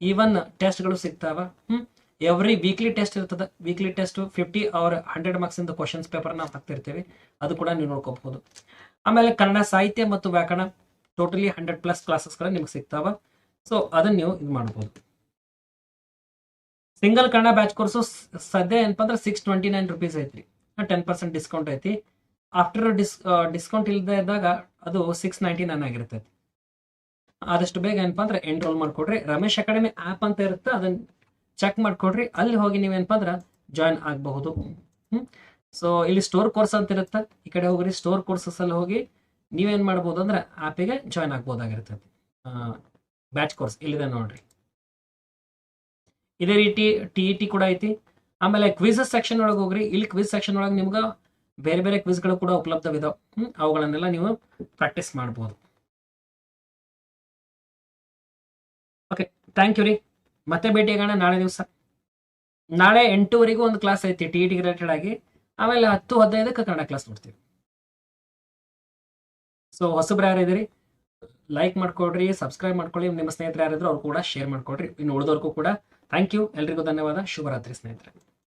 ಈವನ್ ಟೆಸ್ಟ್ಗಳು ಸಿಗ್ತಾವ. ಹ್ಮ್. ಎವ್ರಿ ವೀಕ್ಲಿ ಟೆಸ್ಟ್ ಇರ್ತದೆ. Weekly test fifty or hundred marks ಇಂದ ಕ್ವಶನ್ಸ್ ಪೇಪರ್ ನಾವು ಹಾಕ್ತಿರ್ತೀವಿ ಅದು ಕೂಡ ನೀವು ನೋಡ್ಕೋಬಹುದು. ಆಮೇಲೆ ಕನ್ನಡ ಸಾಹಿತ್ಯ ಮತ್ತು ವ್ಯಾಕರಣ ಟೋಟಲಿ ಹಂಡ್ರೆಡ್ ಪ್ಲಸ್ ಕ್ಲಾಸಸ್ಗಳು ನಿಮ್ಗೆ ಸಿಗ್ತಾವ. ಸೊ ಅದನ್ನ ನೀವು ಇದು ಮಾಡ್ಬೋದು. ಸಿಂಗಲ್ ಕನ್ನಡ ಬ್ಯಾಚ್ ಕೋರ್ಸು ಸದ್ಯ ಏನಪ್ಪ ಅಂದ್ರೆ ಸಿಕ್ಸ್ ಟ್ವೆಂಟಿ ನೈನ್ ರುಪೀಸ್ ಐತ್ರಿ. ಟೆನ್ ಪರ್ಸೆಂಟ್ ಡಿಸ್ಕೌಂಟ್ ಐತಿ. ಆಫ್ಟರ್ ಡಿಸ್ ಡಿಸ್ಕೌಂಟ್ ಇಲ್ಲದೆ ಇದ್ದಾಗ ಅದು ಸಿಕ್ಸ್ ನೈಂಟಿ ನೈನ್ ಆಗಿರ್ತೈತಿ. ಆದಷ್ಟು ಬೇಗ ಏನಪ್ಪ ಅಂದ್ರೆ ಎನ್ರೋಲ್ ಮಾಡ್ಕೊಡ್ರಿ. ರಮೇಶ್ ಅಕಾಡೆಮಿ ಆ್ಯಪ್ ಅಂತ ಇರುತ್ತೆ ಅದನ್ನ ಚೆಕ್ ಮಾಡ್ಕೊಡ್ರಿ. ಅಲ್ಲಿ ಹೋಗಿ ನೀವೇನಪ್ಪ ಅಂದ್ರೆ ಜಾಯಿನ್ ಆಗಬಹುದು. ಹ್ಮ್. ಸೊ ಇಲ್ಲಿ ಸ್ಟೋರ್ ಕೋರ್ಸ್ ಅಂತ ಇರುತ್ತೆ. ಈ ಕಡೆ ಹೋಗ್ರಿ ಸ್ಟೋರ್ ಕೋರ್ಸಸ್ ಅಲ್ಲಿ ಹೋಗಿ ನೀವೇನ್ ಮಾಡ್ಬೋದು ಅಂದ್ರೆ ಆ್ಯಪಿಗೆ ಜಾಯ್ನ್ ಆಗ್ಬೋದಾಗಿರ್ತೈತಿ. ಬ್ಯಾಚ್ ಕೋರ್ಸ್ ಇಲ್ಲಿದೆ ನೋಡ್ರಿ. ಇದೇ ರೀತಿ ಟಿ ಇ ಟಿ ಕೂಡ ಐತಿ. ಆಮೇಲೆ ಕ್ವಿಸಸ್ ಸೆಕ್ಷನ್ ಒಳಗೆ ಹೋಗ್ರಿ. ಇಲ್ಲಿ ಕ್ವಿಸ್ ಸೆಕ್ಷನ್ ಒಳಗೆ ನಿಮ್ಗೆ ಬೇರೆ ಬೇರೆ ಕ್ವಿಸ್ಗಳು ಕೂಡ ಉಪಲಬ್ಧವಿದಾವೆ ಅವುಗಳನ್ನೆಲ್ಲ ನೀವು ಪ್ರಾಕ್ಟೀಸ್ ಮಾಡ್ಬೋದು. ಓಕೆ ಥ್ಯಾಂಕ್ ಯು ರೀ. ಮತ್ತೆ ಭೇಟಿಯಾಗೋಣ ನಾಳೆ ದಿವಸ. ನಾಳೆ ಎಂಟೂವರೆಗೂ ಒಂದು ಕ್ಲಾಸ್ ಐತಿ ಟಿ ಟಿ ರಿಲೇಟೆಡ್ ಆಗಿ. ಆಮೇಲೆ ಹತ್ತು, ಹದಿನೈದಕ್ಕೆ ಕನ್ನಡ ಕ್ಲಾಸ್ ನೋಡ್ತೀವಿ. ಸೊ ಹೊಸಬ್ರು ಯಾರಿದ್ದೀರಿ ಲೈಕ್ ಮಾಡ್ಕೊಡ್ರಿ ಸಬ್ಸ್ಕ್ರೈಬ್ ಮಾಡ್ಕೊಳ್ಳಿ. ನಿಮ್ಮ ಸ್ನೇಹಿತರು ಯಾರಿದ್ರು ಅವ್ರು ಕೂಡ ಶೇರ್ ಮಾಡ್ಕೊಡ್ರಿ. ಇನ್ನು ಉಳಿದವ್ರಿಗೂ ಕೂಡ ಥ್ಯಾಂಕ್ ಯು ಎಲ್ರಿಗೂ ಧನ್ಯವಾದ. ಶುಭರಾತ್ರಿ ಸ್ನೇಹಿತರೆ.